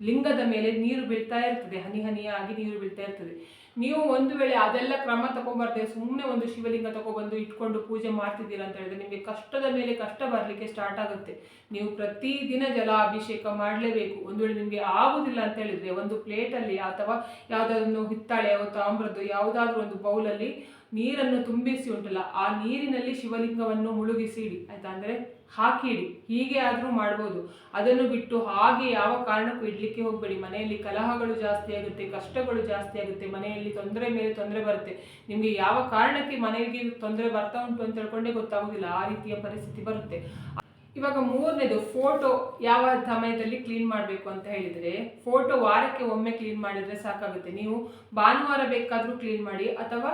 ಲಿಂಗದ ಮೇಲೆ ನೀರು ಬೀಳ್ತಾ ಇರ್ತದೆ. ಹನಿ ಹನಿಯಾಗಿ ನೀರು ಬೀಳ್ತಾ ಇರ್ತದೆ. ನೀವು ಒಂದು ವೇಳೆ ಅದೆಲ್ಲ ಕ್ರಮ ತಗೊಂಬರ್ದೆ ಸುಮ್ಮನೆ ಒಂದು ಶಿವಲಿಂಗ ತಗೊಬಂದು ಇಟ್ಕೊಂಡು ಪೂಜೆ ಮಾಡ್ತಿದ್ದೀರಾ ಅಂತ ಹೇಳಿದ್ರೆ ನಿಮಗೆ ಕಷ್ಟದ ಮೇಲೆ ಕಷ್ಟ ಬರಲಿಕ್ಕೆ ಸ್ಟಾರ್ಟ್ ಆಗುತ್ತೆ. ನೀವು ಪ್ರತಿದಿನ ಜಲ ಅಭಿಷೇಕ ಮಾಡಲೇಬೇಕು. ಒಂದು ವೇಳೆ ನಿಮಗೆ ಆಗುದಿಲ್ಲ ಅಂತ ಹೇಳಿದ್ರೆ ಒಂದು ಪ್ಲೇಟಲ್ಲಿ ಅಥವಾ ಯಾವುದಾದ್ರು ಹಿತ್ತಾಳೆ ಅಥವಾ ತಾಮ್ರದ್ದು ಯಾವುದಾದ್ರೂ ಒಂದು ಬೌಲಲ್ಲಿ ನೀರನ್ನು ತುಂಬಿಸಿ ಉಂಟಲ್ಲ, ಆ ನೀರಿನಲ್ಲಿ ಶಿವಲಿಂಗವನ್ನು ಮುಳುಗಿಸಿ ಇಡಿ ಆಯ್ತಾ? ಅಂದರೆ ಹಾಕಿ ಇಡಿ ಹೀಗೆ ಆದರೂ ಮಾಡ್ಬೋದು. ಅದನ್ನು ಬಿಟ್ಟು ಹಾಗೆ ಯಾವ ಕಾರಣಕ್ಕೂ ಇಡ್ಲಿಕ್ಕೆ ಹೋಗಬೇಡಿ. ಮನೆಯಲ್ಲಿ ಕಲಹಗಳು ಜಾಸ್ತಿ ಆಗುತ್ತೆ, ಕಷ್ಟಗಳು ಜಾಸ್ತಿ ಆಗುತ್ತೆ, ಮನೆಯಲ್ಲಿ ತೊಂದರೆ ಮೇಲೆ ತೊಂದರೆ ಬರುತ್ತೆ. ನಿಮಗೆ ಯಾವ ಕಾರಣಕ್ಕೆ ಮನೆಗೆ ತೊಂದರೆ ಬರ್ತಾ ಉಂಟು ಅಂತ ಹೇಳ್ಕೊಂಡೇ ಗೊತ್ತಾಗೋದಿಲ್ಲ. ಆ ರೀತಿಯ ಪರಿಸ್ಥಿತಿ ಬರುತ್ತೆ. ಇವಾಗ ಮೂರನೇದು ಫೋಟೋ ಯಾವ ಸಮಯದಲ್ಲಿ ಕ್ಲೀನ್ ಮಾಡಬೇಕು ಅಂತ ಹೇಳಿದರೆ ಫೋಟೋ ವಾರಕ್ಕೆ ಒಮ್ಮೆ ಕ್ಲೀನ್ ಮಾಡಿದರೆ ಸಾಕಾಗುತ್ತೆ. ನೀವು ಭಾನುವಾರ ಬೇಕಾದರೂ ಕ್ಲೀನ್ ಮಾಡಿ, ಅಥವಾ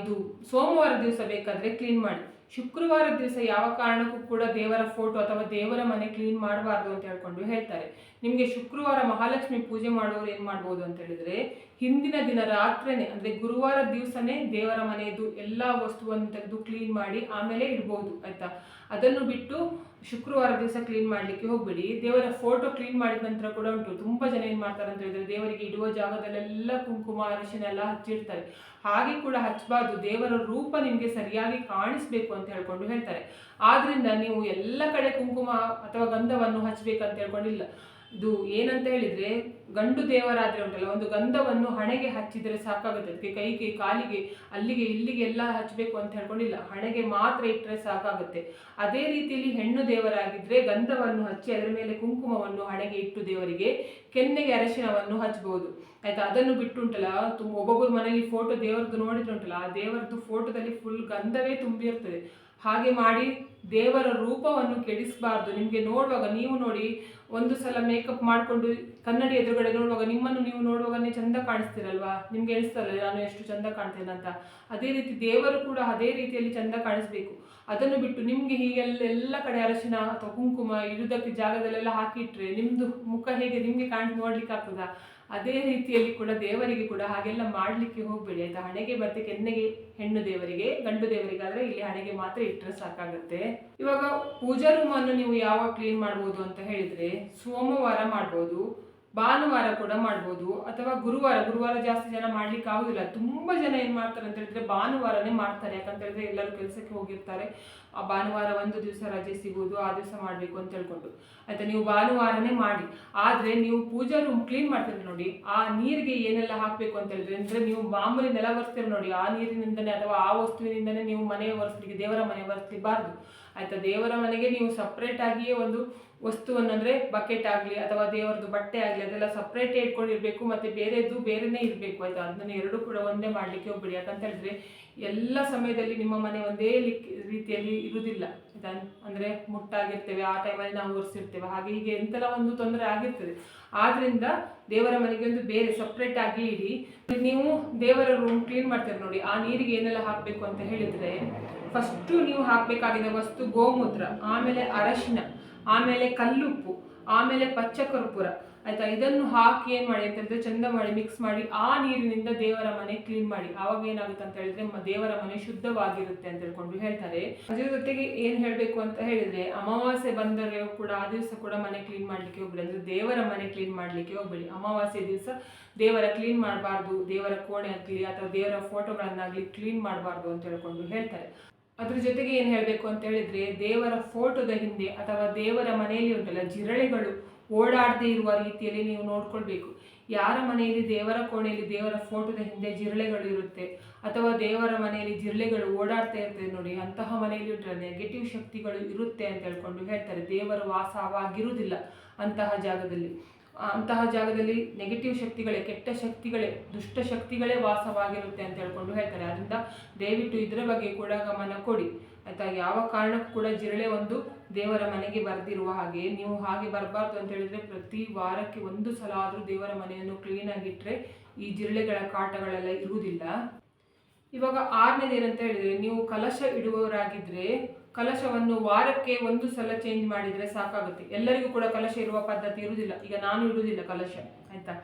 ಇದು ಸೋಮವಾರ ದಿವಸ ಬೇಕಾದರೆ ಕ್ಲೀನ್ ಮಾಡಿ. ಶುಕ್ರವಾರ ದಿವಸ ಯಾವ ಕಾರಣಕ್ಕೂ ಕೂಡ ದೇವರ ಫೋಟೋ ಅಥವಾ ದೇವರ ಮನೆ ಕ್ಲೀನ್ ಮಾಡಬಾರ್ದು ಅಂತ ಹೇಳ್ಕೊಂಡು ಹೇಳ್ತಾರೆ. ನಿಮಗೆ ಶುಕ್ರವಾರ ಮಹಾಲಕ್ಷ್ಮಿ ಪೂಜೆ ಮಾಡೋರು ಏನು ಮಾಡ್ಬೋದು ಅಂತ ಹೇಳಿದ್ರೆ, ಹಿಂದಿನ ದಿನ ರಾತ್ರಿನೇ, ಅಂದರೆ ಗುರುವಾರ ದಿವಸನೇ ದೇವರ ಮನೆಯದು ಎಲ್ಲ ವಸ್ತುವನ್ನು ತೆಗೆದು ಕ್ಲೀನ್ ಮಾಡಿ ಆಮೇಲೆ ಇಡ್ಬೋದು, ಆಯಿತಾ? ಅದನ್ನು ಬಿಟ್ಟು ಶುಕ್ರವಾರ ದಿವಸ ಕ್ಲೀನ್ ಮಾಡಲಿಕ್ಕೆ ಹೋಗಬೇಡಿ. ದೇವರ ಫೋಟೋ ಕ್ಲೀನ್ ಮಾಡಿದ ನಂತರ ಕೂಡ ಉಂಟು. ತುಂಬ ಜನ ಏನು ಮಾಡ್ತಾರೆ ಅಂತ ಹೇಳಿದ್ರೆ ದೇವರಿಗೆ ಇಡುವ ಜಾಗದಲ್ಲೆಲ್ಲ ಕುಂಕುಮ, ಅರಶಿನ ಎಲ್ಲ ಹಚ್ಚಿರ್ತಾರೆ ಹಾಗೆ ಕೂಡ ಹಚ್ಚಬಾರ್ದು ದೇವರ ರೂಪ ನಿಮಗೆ ಸರಿಯಾಗಿ ಕಾಣಿಸ್ಬೇಕು ಅಂತ ಹೇಳ್ಕೊಂಡು ಹೇಳ್ತಾರೆ. ಆದ್ರಿಂದ ನೀವು ಎಲ್ಲ ಕಡೆ ಕುಂಕುಮ ಅಥವಾ ಗಂಧವನ್ನು ಹಚ್ಚಬೇಕಂತ ಹೇಳ್ಕೊಂಡಿಲ್ಲ. ಇದು ಏನಂತ ಹೇಳಿದ್ರೆ ಗಂಡು ದೇವರಾದ್ರೆ ಉಂಟಲ್ಲ, ಒಂದು ಗಂಧವನ್ನು ಹಣೆಗೆ ಹಚ್ಚಿದ್ರೆ ಸಾಕಾಗುತ್ತೆ. ಅದಕ್ಕೆ ಕೈಗೆ, ಕಾಲಿಗೆ, ಅಲ್ಲಿಗೆ, ಇಲ್ಲಿಗೆ ಎಲ್ಲ ಹಚ್ಚಬೇಕು ಅಂತ ಹೇಳ್ಕೊಂಡಿಲ್ಲ. ಹಣೆಗೆ ಮಾತ್ರ ಇಟ್ಟರೆ ಸಾಕಾಗುತ್ತೆ. ಅದೇ ರೀತಿಯಲ್ಲಿ ಹೆಣ್ಣು ದೇವರಾಗಿದ್ರೆ ಗಂಧವನ್ನು ಹಚ್ಚಿ ಅದರ ಮೇಲೆ ಕುಂಕುಮವನ್ನು ಹಣೆಗೆ ಇಟ್ಟು ದೇವರಿಗೆ ಕೆನ್ನೆಗೆ ಅರಶಿನವನ್ನು ಹಚ್ಚಬಹುದು ಆಯ್ತಾ? ಅದನ್ನು ಬಿಟ್ಟು ಉಂಟಲ್ಲ ತುಂಬ ಒಬ್ಬೊಬ್ಬರು ಮನೆಯಲ್ಲಿ ಫೋಟೋ ದೇವರದ್ದು ನೋಡಿದ್ರು ಉಂಟಲ್ಲ, ಆ ದೇವರದ್ದು ಫೋಟೋದಲ್ಲಿ ಫುಲ್ ಗಂಧವೇ ತುಂಬಿರ್ತದೆ. ಹಾಗೆ ಮಾಡಿ ದೇವರ ರೂಪವನ್ನು ಕೆಡಿಸಬಾರ್ದು. ನಿಮಗೆ ನೋಡುವಾಗ ನೀವು ನೋಡಿ, ಒಂದು ಸಲ ಮೇಕಪ್ ಮಾಡಿಕೊಂಡು ಕನ್ನಡಿ ಎದುರುಗಡೆ ನೋಡುವಾಗ ನಿಮ್ಮನ್ನು ನೀವು ನೋಡುವಾಗನೇ ಚಂದ ಕಾಣಿಸ್ತೀರಲ್ವಾ? ನಿಮ್ಗೆ ಎಣಿಸ್ತಲ್ಲ ನಾನು ಎಷ್ಟು ಚಂದ ಕಾಣ್ತೇನೆ ಅಂತ. ಅದೇ ರೀತಿ ದೇವರು ಕೂಡ ಅದೇ ರೀತಿಯಲ್ಲಿ ಚಂದ ಕಾಣಿಸ್ಬೇಕು. ಅದನ್ನು ಬಿಟ್ಟು ನಿಮಗೆ ಹೀಗೆಲ್ಲ ಕಡೆ ಅರಶಿನ ಅಥವಾ ಕುಂಕುಮ ಇರುವುದಕ್ಕೆ ಜಾಗದಲ್ಲೆಲ್ಲ ಹಾಕಿಟ್ರೆ ನಿಮ್ಮದು ಮುಖ ಹೇಗೆ ನಿಮಗೆ ಕಾಣಿ ನೋಡ್ಲಿಕ್ಕೆ ಆಗ್ತದಾ ಅದೇ ರೀತಿಯಲ್ಲಿ ಕೂಡ ದೇವರಿಗೆ ಕೂಡ ಹಾಗೆಲ್ಲ ಮಾಡಲಿಕ್ಕೆ ಹೋಗಬೇಡಿ ಆಯ್ತಾ ಹಣೆಗೆ ಮತ್ತೆ ಕೆನ್ನೆಗೆ ಹೆಣ್ಣು ದೇವರಿಗೆ, ಗಂಡು ದೇವರಿಗಾದ್ರೆ ಇಲ್ಲಿ ಹಣೆಗೆ ಮಾತ್ರ ಇಟ್ಟರೆ ಸಾಕಾಗುತ್ತೆ. ಇವಾಗ ಪೂಜಾ ರೂಮನ್ನು ನೀವು ಯಾವಾಗ ಕ್ಲೀನ್ ಮಾಡ್ಬೋದು ಅಂತ ಹೇಳಿದ್ರೆ ಸೋಮವಾರ ಮಾಡ್ಬೋದು. ಭಾನುವಾರ ಕೂಡ ಮಾಡ್ಬೋದು. ಅಥವಾ ಗುರುವಾರ ಗುರುವಾರ ಜಾಸ್ತಿ ಜನ ಮಾಡ್ಲಿಕ್ಕೆ ಆಗುದಿಲ್ಲ. ತುಂಬಾ ಜನ ಏನ್ ಮಾಡ್ತಾರೆ ಅಂತ ಹೇಳಿದ್ರೆ ಭಾನುವಾರನೇ ಮಾಡ್ತಾರೆ. ಯಾಕಂತ ಹೇಳಿದ್ರೆ ಎಲ್ಲರೂ ಕೆಲಸಕ್ಕೆ ಹೋಗಿರ್ತಾರೆ. ಆ ಭಾನುವಾರ ಒಂದು ದಿವಸ ರಜೆ ಸಿಗೋದು ಆ ದಿವಸ ಮಾಡಬೇಕು ಅಂತ ಹೇಳ್ಕೊಂಡು. ಆಯ್ತಾ, ನೀವು ಭಾನುವಾರನೇ ಮಾಡಿ. ಆದ್ರೆ ನೀವು ಪೂಜಾ ರೂಮ್ ಕ್ಲೀನ್ ಮಾಡ್ತೀರಿ ನೋಡಿ, ಆ ನೀರಿಗೆ ಏನೆಲ್ಲ ಹಾಕ್ಬೇಕು ಅಂತ ಹೇಳಿದ್ರೆ, ಅಂದ್ರೆ ನೀವು ಮಾಮೂಲಿ ನೆಲ ಒರೆಸ್ತೀರಿ ನೋಡಿ, ಆ ನೀರಿನಿಂದನೇ ಅಥವಾ ಆ ವಸ್ತುವಿನಿಂದನೇ ನೀವು ಮನೆ ಒರೆಸ್ಲಿಕ್ಕೆ, ದೇವರ ಮನೆ ಒರೆಸ್ಲಿಬಾರ್ದು ಆಯ್ತಾ, ದೇವರ ಮನೆಗೆ ನೀವು ಸಪ್ರೇಟ್ ಆಗಿಯೇ ಒಂದು ವಸ್ತುವನ್ನು ಅಂದರೆ ಬಕೆಟ್ ಆಗಲಿ ಅಥವಾ ದೇವರದು ಬಟ್ಟೆ ಆಗಲಿ ಅದೆಲ್ಲ ಸಪ್ರೇಟ್ ಇಟ್ಕೊಂಡಿರಬೇಕು ಮತ್ತು ಬೇರೆದು ಬೇರೆನೇ ಇರಬೇಕು ಆಯಿತಾ? ಅದನ್ನು ಎರಡೂ ಕೂಡ ಒಂದೇ ಮಾಡಲಿಕ್ಕೆ ಹೋಗ್ಬಿಡಿ. ಯಾಕಂತ ಹೇಳಿದ್ರೆ ಎಲ್ಲ ಸಮಯದಲ್ಲಿ ನಿಮ್ಮ ಮನೆ ಒಂದೇ ರೀತಿಯಲ್ಲಿ ಇರುವುದಿಲ್ಲ. ಆಯ್ತಾ? ಅಂದರೆ ಮುಟ್ಟಾಗಿರ್ತೇವೆ, ಆ ಟೈಮಲ್ಲಿ ನಾವು ಒರೆಸಿರ್ತೇವೆ. ಹಾಗೆ ಹೀಗೆ ಎಂತೆಲ್ಲ ಒಂದು ತೊಂದರೆ ಆಗಿರ್ತದೆ. ಆದ್ದರಿಂದ ದೇವರ ಮನೆಗೆ ಒಂದು ಬೇರೆ ಸಪ್ರೇಟ್ ಆಗಿ ಇಡಿ. ನೀವು ದೇವರ ರೂಮ್ ಕ್ಲೀನ್ ಮಾಡ್ತೀರಿ ನೋಡಿ. ಆ ನೀರಿಗೆ ಏನೆಲ್ಲ ಹಾಕಬೇಕು ಅಂತ ಹೇಳಿದರೆ ಫಸ್ಟು ನೀವು ಹಾಕಬೇಕಾಗಿದ್ದ ವಸ್ತು ಗೋಮೂತ್ರ, ಆಮೇಲೆ ಅರಶಿನ. ಆಮೇಲೆ ಕಲ್ಲುಪ್ಪು, ಆಮೇಲೆ ಪಚ್ಚ ಕರ್ಪೂರ ಆಯ್ತಾ? ಇದನ್ನು ಹಾಕಿ ಏನ್ ಮಾಡಿ ಅಂತ ಹೇಳಿದ್ರೆ ಚಂದ ಮಾಡಿ ಮಿಕ್ಸ್ ಮಾಡಿ ಆ ನೀರಿನಿಂದ ದೇವರ ಮನೆ ಕ್ಲೀನ್ ಮಾಡಿ. ಆವಾಗ ಏನಾಗುತ್ತೆ ಅಂತ ಹೇಳಿದ್ರೆ ದೇವರ ಮನೆ ಶುದ್ಧವಾಗಿರುತ್ತೆ ಅಂತ ಹೇಳ್ಕೊಂಡು ಹೇಳ್ತಾರೆ. ಅದ್ರ ಜೊತೆಗೆ ಏನ್ ಹೇಳ್ಬೇಕು ಅಂತ ಹೇಳಿದ್ರೆ ಅಮಾವಾಸ್ಯೆ ಬಂದರೆ ಕೂಡ ಆ ದಿವಸ ಕೂಡ ಮನೆ ಕ್ಲೀನ್ ಮಾಡ್ಲಿಕ್ಕೆ ಹೋಗ್ಬೇಡಿ. ಅಂದ್ರೆ ದೇವರ ಮನೆ ಕ್ಲೀನ್ ಮಾಡ್ಲಿಕ್ಕೆ ಹೋಗ್ಬೇಡಿ. ಅಮಾವಾಸ್ಯೆ ದಿವಸ ದೇವರ ಕ್ಲೀನ್ ಮಾಡಬಾರ್ದು, ದೇವರ ಕೋಣೆ ಆಗಲಿ ಅಥವಾ ದೇವರ ಫೋಟೋಗಳನ್ನಾಗ್ಲಿ ಕ್ಲೀನ್ ಮಾಡಬಾರ್ದು ಅಂತ ಹೇಳ್ಕೊಂಡು ಹೇಳ್ತಾರೆ. ಅದ್ರ ಜೊತೆಗೆ ಏನು ಹೇಳಬೇಕು ಅಂತ ಹೇಳಿದ್ರೆ, ದೇವರ ಫೋಟೋದ ಹಿಂದೆ ಅಥವಾ ದೇವರ ಮನೆಯಲ್ಲಿ ಉಂಟಲ್ಲ, ಜಿರಳೆಗಳು ಓಡಾಡದೇ ಇರುವ ರೀತಿಯಲ್ಲಿ ನೀವು ನೋಡ್ಕೊಳ್ಬೇಕು. ಯಾರ ಮನೆಯಲ್ಲಿ ದೇವರ ಕೋಣೆಯಲ್ಲಿ ದೇವರ ಫೋಟೋದ ಹಿಂದೆ ಜಿರಳೆಗಳು ಇರುತ್ತೆ, ಅಥವಾ ದೇವರ ಮನೆಯಲ್ಲಿ ಜಿರಳೆಗಳು ಓಡಾಡ್ತಾ ಇರ್ತದೆ ನೋಡಿ, ಅಂತಹ ಮನೆಯಲ್ಲಿ ನೆಗೆಟಿವ್ ಶಕ್ತಿಗಳು ಇರುತ್ತೆ ಅಂತ ಹೇಳ್ಕೊಂಡು ಹೇಳ್ತಾರೆ. ದೇವರ ವಾಸವಾಗಿರುವುದಿಲ್ಲ ಅಂತಹ ಜಾಗದಲ್ಲಿ. ಅಂತಹ ಜಾಗದಲ್ಲಿ ನೆಗೆಟಿವ್ ಶಕ್ತಿಗಳೇ, ಕೆಟ್ಟ ಶಕ್ತಿಗಳೇ, ದುಷ್ಟ ಶಕ್ತಿಗಳೇ ವಾಸವಾಗಿರುತ್ತೆ ಅಂತ ಹೇಳ್ಕೊಂಡು ಹೇಳ್ತಾರೆ. ಅದರಿಂದ ದಯವಿಟ್ಟು ಇದರ ಬಗ್ಗೆ ಕೂಡ ಗಮನ ಕೊಡಿ. ಆಯ್ತಾ? ಯಾವ ಕಾರಣಕ್ಕೂ ಕೂಡ ಜಿರಳೆ ಒಂದು ದೇವರ ಮನೆಗೆ ಬರೆದಿರುವ ಹಾಗೆ, ನೀವು ಹಾಗೆ ಬರಬಾರ್ದು ಅಂತ ಹೇಳಿದ್ರೆ ಪ್ರತಿ ವಾರಕ್ಕೆ ಒಂದು ಸಲ ಆದರೂ ದೇವರ ಮನೆಯನ್ನು ಕ್ಲೀನ್ ಆಗಿಟ್ರೆ ಈ ಜಿರಳೆಗಳ ಕಾಟಗಳೆಲ್ಲ ಇರುವುದಿಲ್ಲ. ಇವಾಗ ಆರನೇದೇನಂತ ಹೇಳಿದ್ರೆ, ನೀವು ಕಲಶ ಇಡುವವರಾಗಿದ್ರೆ ಕಲಶವನ್ನು ವಾರಕ್ಕೆ ಒಂದು ಸಲ ಚೇಂಜ್ ಮಾಡಿದ್ರೆ ಸಾಕಾಗುತ್ತೆ. ಎಲ್ಲರಿಗೂ ಕೂಡ ಕಲಶ ಇರುವ ಪದ್ಧತಿ ಇರುವುದಿಲ್ಲ. ಈಗ ನಾನು ಇಡುವುದಿಲ್ಲ ಕಲಶ, ಆಯಿತಾ?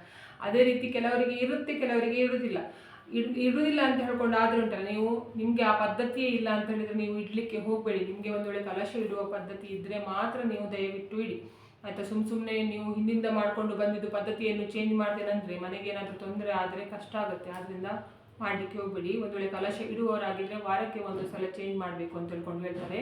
ಅದೇ ರೀತಿ ಕೆಲವರಿಗೆ ಇರುತ್ತೆ, ಕೆಲವರಿಗೆ ಇರುವುದಿಲ್ಲ ಇಡ್, ಇಡುವುದಿಲ್ಲ ಅಂತ ಹೇಳ್ಕೊಂಡು ಆದ್ರೆ ಉಂಟಲ್ಲ, ನೀವು ನಿಮಗೆ ಆ ಪದ್ಧತಿಯೇ ಇಲ್ಲ ಅಂತ ಹೇಳಿದ್ರೆ ನೀವು ಇಡಲಿಕ್ಕೆ ಹೋಗಬೇಡಿ. ನಿಮಗೆ ಒಂದು ವೇಳೆ ಕಲಶ ಇಡುವ ಪದ್ಧತಿ ಇದ್ರೆ ಮಾತ್ರ ನೀವು ದಯವಿಟ್ಟು ಇಡಿ. ಆಯಿತಾ? ಸುಮ್ಮ ಸುಮ್ಮನೆ ನೀವು ಹಿಂದಿಂದ ಮಾಡಿಕೊಂಡು ಬಂದಿದ್ದು ಪದ್ಧತಿಯನ್ನು ಚೇಂಜ್ ಮಾಡ್ತೇನಂದ್ರೆ ಮನೆಗೆ ಏನಾದರೂ ತೊಂದರೆ ಆದರೆ ಕಷ್ಟ ಆಗುತ್ತೆ. ಆದ್ರಿಂದ ಮಾಡಲಿಕ್ಕೆ ಹೋಗ್ಬೇಡಿ. ಒಂದು ವೇಳೆ ಕಲಶ ಇಡುವವರಾಗಿದ್ದರೆ ವಾರಕ್ಕೆ ಒಂದು ಸಲ ಚೇಂಜ್ ಮಾಡಬೇಕು ಅಂತ ಹೇಳ್ಕೊಂಡು ಹೇಳ್ತಾರೆ.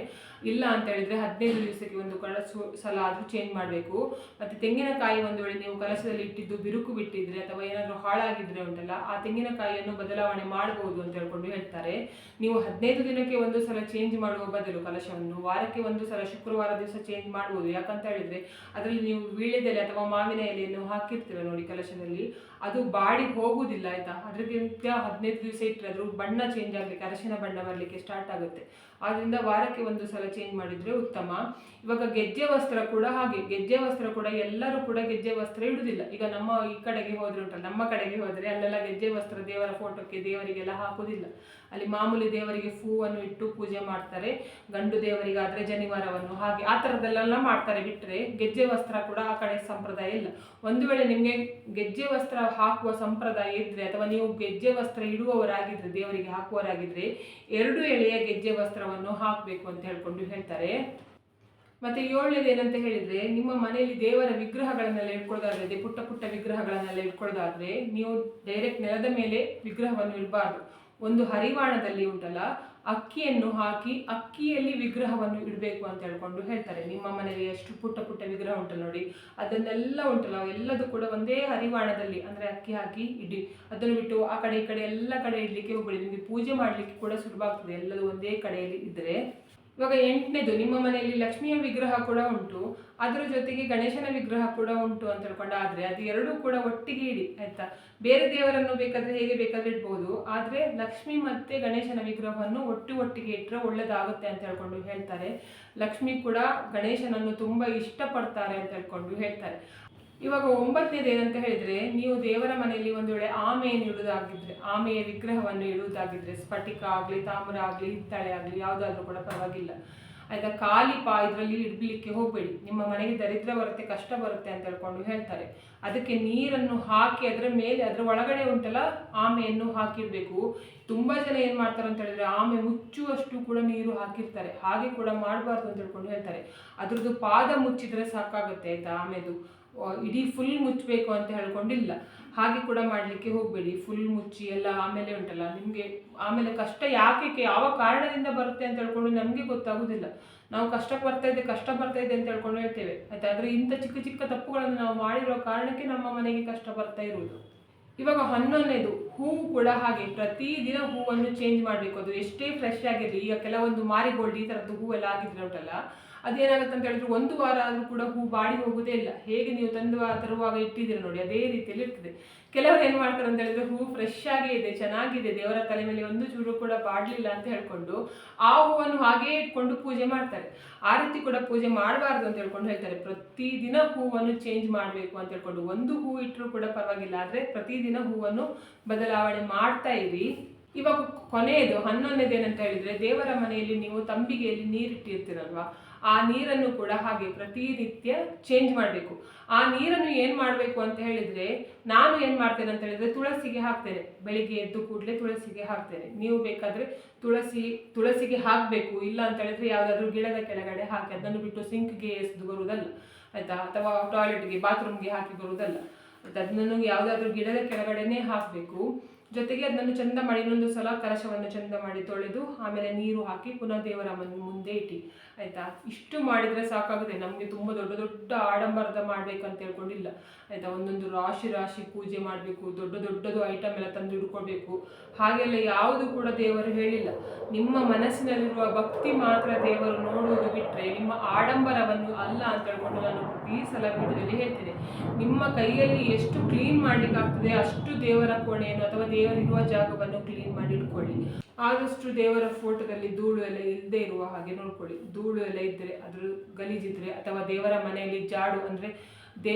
ಇಲ್ಲ ಅಂತ ಹೇಳಿದ್ರೆ ಹದಿನೈದು ದಿವಸಕ್ಕೆ ಒಂದು ಕಲಸು ಸಲ ಆದರೂ ಚೇಂಜ್ ಮಾಡಬೇಕು. ಮತ್ತು ತೆಂಗಿನಕಾಯಿ ಒಂದು ವೇಳೆ ನೀವು ಕಲಶದಲ್ಲಿ ಇಟ್ಟಿದ್ದು ಬಿರುಕು ಬಿಟ್ಟಿದ್ರೆ ಅಥವಾ ಏನಾದರೂ ಹಾಳಾಗಿದ್ರೆ ಉಂಟಲ್ಲ, ಆ ತೆಂಗಿನಕಾಯಿಯನ್ನು ಬದಲಾವಣೆ ಮಾಡಬಹುದು ಅಂತ ಹೇಳ್ಕೊಂಡು ಹೇಳ್ತಾರೆ. ನೀವು ಹದಿನೈದು ದಿನಕ್ಕೆ ಒಂದು ಸಲ ಚೇಂಜ್ ಮಾಡುವ ಬದಲು ಕಲಶವನ್ನು ವಾರಕ್ಕೆ ಒಂದು ಸಲ ಶುಕ್ರವಾರ ದಿವಸ ಚೇಂಜ್ ಮಾಡ್ಬೋದು. ಯಾಕಂತ ಹೇಳಿದ್ರೆ ಅದರಲ್ಲಿ ನೀವು ವೀಳ್ಯದೆಲೆ ಅಥವಾ ಮಾವಿನ ಎಲೆಯನ್ನು ಹಾಕಿರ್ತೀರ ನೋಡಿ ಕಲಶದಲ್ಲಿ. ಅದು ಬಾಡಿ ಹೋಗುವುದಿಲ್ಲ ಆಯಿತಾ? ಅದಕ್ಕಿಂತ ಹದಿನೈದು ದಿವಸ ಇಟ್ಟರೆ ಬಣ್ಣ ಚೇಂಜ್ ಆಗಲಿಕ್ಕೆ, ಅರಶಿನ ಬಣ್ಣ ಬರಲಿಕ್ಕೆ ಸ್ಟಾರ್ಟ್ ಆಗುತ್ತೆ. ಆದ್ದರಿಂದ ವಾರಕ್ಕೆ ಒಂದು ಸಲ ಚೇಂಜ್ ಮಾಡಿದರೆ ಉತ್ತಮ. ಇವಾಗ ಗೆಜ್ಜೆ ವಸ್ತ್ರ ಕೂಡ ಹಾಗೆ, ಗೆಜ್ಜೆ ವಸ್ತ್ರ ಕೂಡ ಎಲ್ಲರೂ ಕೂಡ ಗೆಜ್ಜೆ ವಸ್ತ್ರ ಇಡುವುದಿಲ್ಲ ಈಗ ನಮ್ಮ ಈ ಕಡೆಗೆ ಹೋದ್ರೆ ಉಂಟಲ್ಲ, ನಮ್ಮ ಕಡೆಗೆ ಹೋದರೆ ಅಲ್ಲೆಲ್ಲ ಗೆಜ್ಜೆ ವಸ್ತ್ರ ದೇವರ ಫೋಟೋಕ್ಕೆ ದೇವರಿಗೆಲ್ಲ ಹಾಕುವುದಿಲ್ಲ ಅಲ್ಲಿ ಮಾಮೂಲಿ ದೇವರಿಗೆ ಹೂವನ್ನು ಇಟ್ಟು ಪೂಜೆ ಮಾಡ್ತಾರೆ, ಗಂಡು ದೇವರಿಗಾದರೆ ಜನಿವಾರವನ್ನು. ಹಾಗೆ ಆ ಥರದಲ್ಲೆಲ್ಲ ಮಾಡ್ತಾರೆ ಬಿಟ್ಟರೆ ಗೆಜ್ಜೆ ವಸ್ತ್ರ ಕೂಡ ಆ ಕಡೆ ಸಂಪ್ರದಾಯ ಇಲ್ಲ. ಒಂದು ವೇಳೆ ನಿಮಗೆ ಗೆಜ್ಜೆ ವಸ್ತ್ರ ಹಾಕುವ ಸಂಪ್ರದಾಯ ಇದ್ದರೆ ಅಥವಾ ನೀವು ಗೆಜ್ಜೆ ವಸ್ತ್ರ ಇಡುವವರಾಗಿದ್ದರೆ ದೇವರಿಗೆ ಹಾಕುವವರಾಗಿದ್ದರೆ ಎರಡು ಎಳೆಯ ಗೆಜ್ಜೆ ವಸ್ತ್ರವನ್ನು ಹಾಕಬೇಕು ಅಂತ ಹೇಳ್ಕೊಂಡು ಹೇಳ್ತಾರೆ. ಮತ್ತೆ ಏಳನೇದು ಏನಂತ ಹೇಳಿದ್ರೆ, ನಿಮ್ಮ ಮನೆಯಲ್ಲಿ ದೇವರ ವಿಗ್ರಹಗಳನ್ನೆಲ್ಲ ಇಟ್ಕೊಳ್ಳೋದಾದ್ರೆ, ಪುಟ್ಟ ಪುಟ್ಟ ವಿಗ್ರಹಗಳನ್ನೆಲ್ಲ ಇಟ್ಕೊಳ್ಳೋದಾದ್ರೆ, ನೀವು ಡೈರೆಕ್ಟ್ ನೆಲದ ಮೇಲೆ ವಿಗ್ರಹವನ್ನು ಇಡಬಾರ್ದು. ಒಂದು ಹರಿವಾಣದಲ್ಲಿ ಉಂಟಲ್ಲ, ಅಕ್ಕಿಯನ್ನು ಹಾಕಿ ಅಕ್ಕಿಯಲ್ಲಿ ವಿಗ್ರಹವನ್ನು ಇಡಬೇಕು ಅಂತ ಹೇಳ್ಕೊಂಡು ಹೇಳ್ತಾರೆ. ನಿಮ್ಮ ಮನೆಯಲ್ಲಿ ಎಷ್ಟು ಪುಟ್ಟ ಪುಟ್ಟ ವಿಗ್ರಹ ಉಂಟಲ್ಲ ನೋಡಿ, ಅದನ್ನೆಲ್ಲ ಉಂಟಲ್ಲ, ಎಲ್ಲದೂ ಕೂಡ ಒಂದೇ ಹರಿವಾಣದಲ್ಲಿ ಅಂದ್ರೆ ಅಕ್ಕಿ ಹಾಕಿ ಇಡಿ, ಅದನ್ನು ಬಿಟ್ಟು ಆ ಕಡೆ ಈ ಕಡೆ ಎಲ್ಲ ಕಡೆ ಇಡಲಿಕ್ಕೆ ಹೋಗ್ಬೇಡಿ. ನಿಮಗೆ ಪೂಜೆ ಮಾಡಲಿಕ್ಕೆ ಕೂಡ ಸುಲಭ ಆಗ್ತದೆ, ಎಲ್ಲದೂ ಒಂದೇ ಕಡೆಯಲ್ಲಿ ಇದ್ರೆ. ಇವಾಗ ಎಂಟನೇದು, ನಿಮ್ಮ ಮನೆಯಲ್ಲಿ ಲಕ್ಷ್ಮಿಯ ವಿಗ್ರಹ ಕೂಡ ಉಂಟು. ಅದರ ಜೊತೆಗೆ ಗಣೇಶನ ವಿಗ್ರಹ ಕೂಡ ಉಂಟು ಅಂತ ಹೇಳ್ಕೊಂಡು ಆದ್ರೆ ಅದು ಎರಡೂ ಕೂಡ ಒಟ್ಟಿಗೆ ಇಡಿ, ಆಯ್ತಾ? ಬೇರೆ ದೇವರನ್ನು ಬೇಕಾದ್ರೆ ಹೇಗೆ ಬೇಕಾದ್ರೆ ಇಡ್ಬೋದು, ಆದರೆ ಲಕ್ಷ್ಮಿ ಮತ್ತೆ ಗಣೇಶನ ವಿಗ್ರಹವನ್ನು ಒಟ್ಟು ಒಟ್ಟಿಗೆ ಇಟ್ಟರೆ ಒಳ್ಳೇದಾಗುತ್ತೆ ಅಂತ ಹೇಳ್ಕೊಂಡು ಹೇಳ್ತಾರೆ. ಲಕ್ಷ್ಮಿ ಕೂಡ ಗಣೇಶನನ್ನು ತುಂಬಾ ಇಷ್ಟಪಡ್ತಾರೆ ಅಂತ ಹೇಳ್ಕೊಂಡು ಹೇಳ್ತಾರೆ. ಇವಾಗ ಒಂಬತ್ತನೇದು ಏನಂತ ಹೇಳಿದ್ರೆ, ನೀವು ದೇವರ ಮನೆಯಲ್ಲಿ ಒಂದು ವೇಳೆ ಆಮೆಯನ್ನು ಇಡುವುದಾಗಿದ್ರೆ, ಆಮೆಯ ವಿಗ್ರಹವನ್ನು ಇಡುವುದಾಗಿದ್ರೆ, ಸ್ಫಟಿಕ ಆಗಲಿ, ತಾಮ್ರ ಆಗಲಿ, ಹಿತ್ತಾಳೆ ಆಗಲಿ, ಯಾವುದಾದ್ರೂ ಕೂಡ ಪರವಾಗಿಲ್ಲ. ಆಯ್ತಾ, ಖಾಲಿ ಪಾ ಇದರಲ್ಲಿ ಇಡ್ಲಿಕ್ಕೆ ಹೋಗ್ಬೇಡಿ. ನಿಮ್ಮ ಮನೆಗೆ ದರಿದ್ರ ಬರುತ್ತೆ, ಕಷ್ಟ ಬರುತ್ತೆ ಅಂತ ಹೇಳ್ಕೊಂಡು ಹೇಳ್ತಾರೆ. ಅದಕ್ಕೆ ನೀರನ್ನು ಹಾಕಿ ಅದರ ಮೇಲೆ, ಅದರ ಒಳಗಡೆ ಉಂಟಲ್ಲ, ಆಮೆಯನ್ನು ಹಾಕಿರ್ಬೇಕು. ತುಂಬಾ ಜನ ಏನ್ ಮಾಡ್ತಾರೆ ಅಂತ ಹೇಳಿದ್ರೆ, ಆಮೆ ಮುಚ್ಚುವಷ್ಟು ಕೂಡ ನೀರು ಹಾಕಿರ್ತಾರೆ. ಹಾಗೆ ಕೂಡ ಮಾಡಬಾರ್ದು ಅಂತ ಹೇಳ್ಕೊಂಡು ಹೇಳ್ತಾರೆ. ಅದ್ರದ್ದು ಪಾದ ಮುಚ್ಚಿದ್ರೆ ಸಾಕಾಗುತ್ತೆ, ಆಯ್ತಾ, ಆಮೆದು. ಇಡೀ ಫುಲ್ ಮುಚ್ಚಬೇಕು ಅಂತ ಹೇಳ್ಕೊಂಡಿಲ್ಲ. ಹಾಗೆ ಕೂಡ ಮಾಡಲಿಕ್ಕೆ ಹೋಗಬೇಡಿ. ಫುಲ್ ಮುಚ್ಚಿ ಎಲ್ಲ ಆಮೇಲೆ ಉಂಟಲ್ಲ, ನಿಮಗೆ ಆಮೇಲೆ ಕಷ್ಟ ಯಾಕೆ ಯಾವ ಕಾರಣದಿಂದ ಬರುತ್ತೆ ಅಂತ ಹೇಳ್ಕೊಂಡು ನಮಗೆ ಗೊತ್ತಾಗೋದಿಲ್ಲ. ನಾವು ಕಷ್ಟ ಬರ್ತಾ ಇದೆ ಕಷ್ಟ ಬರ್ತಾ ಇದೆ ಅಂತ ಹೇಳ್ಕೊಂಡು ಹೇಳ್ತೇವೆ. ಆಯ್ತಾ? ಆದರೆ ಇಂಥ ಚಿಕ್ಕ ಚಿಕ್ಕ ತಪ್ಪುಗಳನ್ನು ನಾವು ಮಾಡಿರೋ ಕಾರಣಕ್ಕೆ ನಮ್ಮ ಮನೆಗೆ ಕಷ್ಟ ಬರ್ತಾ ಇರುವುದು. ಇವಾಗ ಹನ್ನೊಂದನೇದು ಹೂವು ಕೂಡ ಹಾಗೆ ಪ್ರತಿದಿನ ಹೂವನ್ನು ಚೇಂಜ್ ಮಾಡಬೇಕು. ಅದು ಎಷ್ಟೇ ಫ್ರೆಶ್ ಆಗಿರಲಿ, ಈಗ ಕೆಲವೊಂದು ಮಾರಿಗೋಲ್ಡ್ ಈ ಥರದ್ದು ಹೂವೆಲ್ಲ ಆಗಿದ್ರೆ ಉಂಟಲ್ಲ ಅದೇನಾಗುತ್ತೆ ಅಂತ ಹೇಳಿದ್ರೆ ಒಂದು ವಾರ ಆದರೂ ಕೂಡ ಹೂ ಬಾಡಿ ಹೋಗುದೇ ಇಲ್ಲ. ಹೇಗೆ ನೀವು ತಂದು ತರುವಾಗ ಇಟ್ಟಿದ್ದೀರ ನೋಡಿ, ಅದೇ ರೀತಿಯಲ್ಲಿ ಇರ್ತದೆ. ಕೆಲವರು ಏನು ಮಾಡ್ತಾರೆ ಅಂತ ಹೇಳಿದ್ರೆ ಹೂ ಫ್ರೆಶ್ ಆಗೇ ಇದೆ, ಚೆನ್ನಾಗಿದೆ, ದೇವರ ತಲೆ ಮೇಲೆ ಒಂದು ಚೂರು ಕೂಡ ಬಾಡಲಿಲ್ಲ ಅಂತ ಹೇಳ್ಕೊಂಡು ಆ ಹೂವನ್ನು ಹಾಗೇ ಇಟ್ಕೊಂಡು ಪೂಜೆ ಮಾಡ್ತಾರೆ. ಆ ರೀತಿ ಕೂಡ ಪೂಜೆ ಮಾಡಬಾರ್ದು ಅಂತ ಹೇಳ್ಕೊಂಡು ಹೇಳ್ತಾರೆ. ಪ್ರತಿದಿನ ಹೂವನ್ನು ಚೇಂಜ್ ಮಾಡಬೇಕು ಅಂತ ಹೇಳ್ಕೊಂಡು ಒಂದು ಹೂ ಇಟ್ಟರು ಕೂಡ ಪರವಾಗಿಲ್ಲ. ಆದರೆ ಪ್ರತಿದಿನ ಹೂವನ್ನು ಬದಲಾವಣೆ ಮಾಡ್ತಾ ಇರಿ. ಇವಾಗ ಕೊನೆಯದು ಹನ್ನೊಂದನೇದು ಏನಂತ ಹೇಳಿದ್ರೆ ದೇವರ ಮನೆಯಲ್ಲಿ ನೀವು ತಂಬಿಗೆಯಲ್ಲಿ ನೀರಿಟ್ಟಿರ್ತೀರಲ್ವಾ? ಆ ನೀರನ್ನು ಕೂಡ ಹಾಗೆ ಪ್ರತಿನಿತ್ಯ ಚೇಂಜ್ ಮಾಡಬೇಕು. ಆ ನೀರನ್ನು ಏನು ಮಾಡಬೇಕು ಅಂತ ಹೇಳಿದ್ರೆ, ನಾನು ಏನು ಮಾಡ್ತೇನೆ ಅಂತ ಹೇಳಿದ್ರೆ ತುಳಸಿಗೆ ಹಾಕ್ತೇನೆ. ಬೆಳಿಗ್ಗೆ ಎದ್ದು ಕೂಡಲೇ ತುಳಸಿಗೆ ಹಾಕ್ತೇನೆ. ನೀವು ಬೇಕಾದ್ರೆ ತುಳಸಿ, ತುಳಸಿಗೆ ಹಾಕಬೇಕು. ಇಲ್ಲ ಅಂತ ಹೇಳಿದ್ರೆ ಯಾವುದಾದ್ರೂ ಗಿಡದ ಕೆಳಗಡೆ ಹಾಕಿ ಅದನ್ನು ಬಿಟ್ಟು ಸಿಂಕ್ಗೆ ಎಸೆದು ಬರುವುದಲ್ಲ, ಆಯ್ತಾ? ಅಥವಾ ಟಾಯ್ಲೆಟ್ಗೆ, ಬಾತ್ರೂಮ್ಗೆ ಹಾಕಿ ಬರುವುದಲ್ಲ. ಅದನ್ನು ಯಾವುದಾದ್ರೂ ಗಿಡದ ಕೆಳಗಡೆನೆ ಹಾಕಬೇಕು. ಜೊತೆಗೆ ಅದನ್ನು ಚಂದ ಮಾಡಿ ಇನ್ನೊಂದು ಸಲ ಕಲಶವನ್ನು ಚಂದ ಮಾಡಿ ತೊಳೆದು, ಆಮೇಲೆ ನೀರು ಹಾಕಿ ಪುನಃ ದೇವರ ಮುಂದೆ ಇಟ್ಟಿ ಆಯ್ತಾ? ಇಷ್ಟು ಮಾಡಿದರೆ ಸಾಕಾಗುತ್ತೆ. ನಮಗೆ ತುಂಬ ದೊಡ್ಡ ದೊಡ್ಡ ಆಡಂಬರದ ಮಾಡ್ಬೇಕಂತ ಹೇಳ್ಕೊಂಡಿಲ್ಲ. ಆಯ್ತಾ? ಒಂದೊಂದು ರಾಶಿ ರಾಶಿ ಪೂಜೆ ಮಾಡಬೇಕು, ದೊಡ್ಡ ದೊಡ್ಡದು ಐಟಮ್ ಎಲ್ಲ ತಂದು ಇಟ್ಕೊಳ್ಬೇಕು. ಹಾಗೆಲ್ಲ ಯಾವುದು ಕೂಡ ದೇವರು ಹೇಳಿಲ್ಲ. ನಿಮ್ಮ ಮನಸ್ಸಿನಲ್ಲಿರುವ ಭಕ್ತಿ ಮಾತ್ರ ದೇವರು ನೋಡುವುದು ಬಿಟ್ಟರೆ ನಿಮ್ಮ ಆಡಂಬರವನ್ನು ಅಲ್ಲ ಅಂತ ಹೇಳ್ಕೊಂಡು ನಾನು ಪ್ರತಿ ಸಲ ವಿಡಿಯೋದಲ್ಲಿ ಹೇಳ್ತೇನೆ. ನಿಮ್ಮ ಕೈಯಲ್ಲಿ ಎಷ್ಟು ಕ್ಲೀನ್ ಮಾಡ್ಲಿಕ್ಕೆ ಆಗ್ತದೆ ಅಷ್ಟು ದೇವರ ಕೋಣೆಯನ್ನು ಅಥವಾ ದೇವರಿರುವ ಜಾಗವನ್ನು ಇಟ್ಕೊಳ್ಳಿ ಆದಷ್ಟು ದೇವರ ಫೋಟೋದಲ್ಲಿ ಧೂಳು ಎಲ್ಲ ಇಲ್ಲದೆ ಇರುವ ಹಾಗೆ ನೋಡ್ಕೊಳ್ಳಿ. ಧೂಳು ಎಲ್ಲ ಇದ್ದರೆ ಅದ್ರ ಗಲೀಜಿದ್ರೆ ಅಥವಾ ದೇವರ ಮನೆಯಲ್ಲಿ ಜಾಡು ಅಂದರೆ ದೇ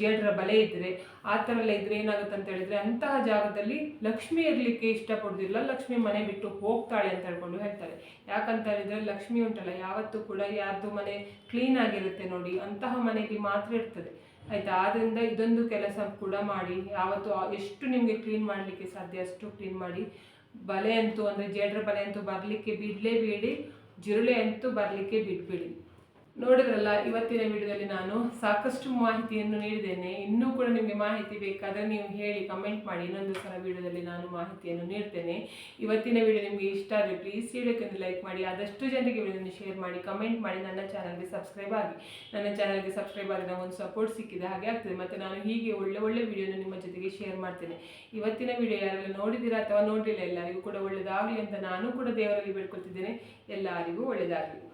ಜೇಡರ ಬಲೆ ಇದ್ದರೆ ಆ ಥರ ಎಲ್ಲ ಇದ್ರೆ ಏನಾಗುತ್ತೆ ಅಂತ ಹೇಳಿದ್ರೆ ಅಂತಹ ಜಾಗದಲ್ಲಿ ಲಕ್ಷ್ಮಿ ಇರಲಿಕ್ಕೆ ಇಷ್ಟಪಡೋದಿಲ್ಲ. ಲಕ್ಷ್ಮಿ ಮನೆ ಬಿಟ್ಟು ಹೋಗ್ತಾಳೆ ಅಂತ ಹೇಳ್ಕೊಂಡು ಹೇಳ್ತಾರೆ. ಯಾಕಂತ ಹೇಳಿದ್ರೆ ಲಕ್ಷ್ಮಿ ಉಂಟಲ್ಲ, ಯಾವತ್ತೂ ಕೂಡ ಯಾರ್ದು ಮನೆ ಕ್ಲೀನ್ ಆಗಿರುತ್ತೆ ನೋಡಿ, ಅಂತಹ ಮನೆಗೆ ಮಾತ್ರ ಇರ್ತದೆ. ಆಯ್ತಾ? ಆದ್ದರಿಂದ ಇದೊಂದು ಕೆಲಸ ಕೂಡ ಮಾಡಿ, ಯಾವತ್ತು ಎಷ್ಟು ನಿಮಗೆ ಕ್ಲೀನ್ ಮಾಡಲಿಕ್ಕೆ ಸಾಧ್ಯ ಅಷ್ಟು ಕ್ಲೀನ್ ಮಾಡಿ ಬಲೆ ಅಂತೂ ಅಂದರೆ ಜೇಡ್ರ ಬಲೆ ಅಂತೂ ಬರಲಿಕ್ಕೆ ಬಿಡಲೇಬೇಡಿ ಜಿರುಳೆ ಅಂತೂ ಬರಲಿಕ್ಕೆ ಬಿಡಬೇಡಿ ನೋಡಿದ್ರಲ್ಲ, ಇವತ್ತಿನ ವಿಡಿಯೋದಲ್ಲಿ ನಾನು ಸಾಕಷ್ಟು ಮಾಹಿತಿಯನ್ನು ನೀಡಿದ್ದೇನೆ. ಇನ್ನೂ ಕೂಡ ನಿಮಗೆ ಮಾಹಿತಿ ಬೇಕಾದರೆ ನೀವು ಹೇಳಿ ಕಮೆಂಟ್ ಮಾಡಿ. ಇನ್ನೊಂದು ಸಲ ವಿಡಿಯೋದಲ್ಲಿ ನಾನು ಮಾಹಿತಿಯನ್ನು ನೀಡ್ತೇನೆ. ಇವತ್ತಿನ ವಿಡಿಯೋ ನಿಮಗೆ ಇಷ್ಟ ಆದರೆ ಪ್ಲೀಸ್ ವಿಡಿಯೋಕ್ಕೆ ಲೈಕ್ ಮಾಡಿ. ಆದಷ್ಟು ಜನರಿಗೆ ವಿಡಿಯೋನ ಶೇರ್ ಮಾಡಿ ಕಮೆಂಟ್ ಮಾಡಿ. ನನ್ನ ಚಾನಲ್ಗೆ ಸಬ್ಸ್ಕ್ರೈಬ್ ಆಗಿ. ನನ್ನ ಚಾನಲ್ಗೆ ಸಬ್ಸ್ಕ್ರೈಬ್ ಆಗಿ ಒಂದು ಸಪೋರ್ಟ್ ಸಿಕ್ಕಿದೆ ಹಾಗೆ ಆಗ್ತದೆ. ಮತ್ತು ನಾನು ಹೀಗೆ ಒಳ್ಳೆ ಒಳ್ಳೆ ವಿಡಿಯೋನ ನಿಮ್ಮ ಜೊತೆಗೆ ಶೇರ್ ಮಾಡ್ತೇನೆ. ಇವತ್ತಿನ ವಿಡಿಯೋ ಯಾರೆಲ್ಲ ನೋಡಿದ್ದೀರಾ ಅಥವಾ ನೋಡಿಲ್ಲ ಎಲ್ಲರಿಗೂ ಕೂಡ ಒಳ್ಳೆಯದಾಗಲಿ ಅಂತ ನಾನು ಕೂಡ ದೇವರಲ್ಲಿ ಬೇಡ್ಕೊಳ್ತಿದ್ದೇನೆ. ಎಲ್ಲರಿಗೂ ಒಳ್ಳೆಯದಾಗಲಿ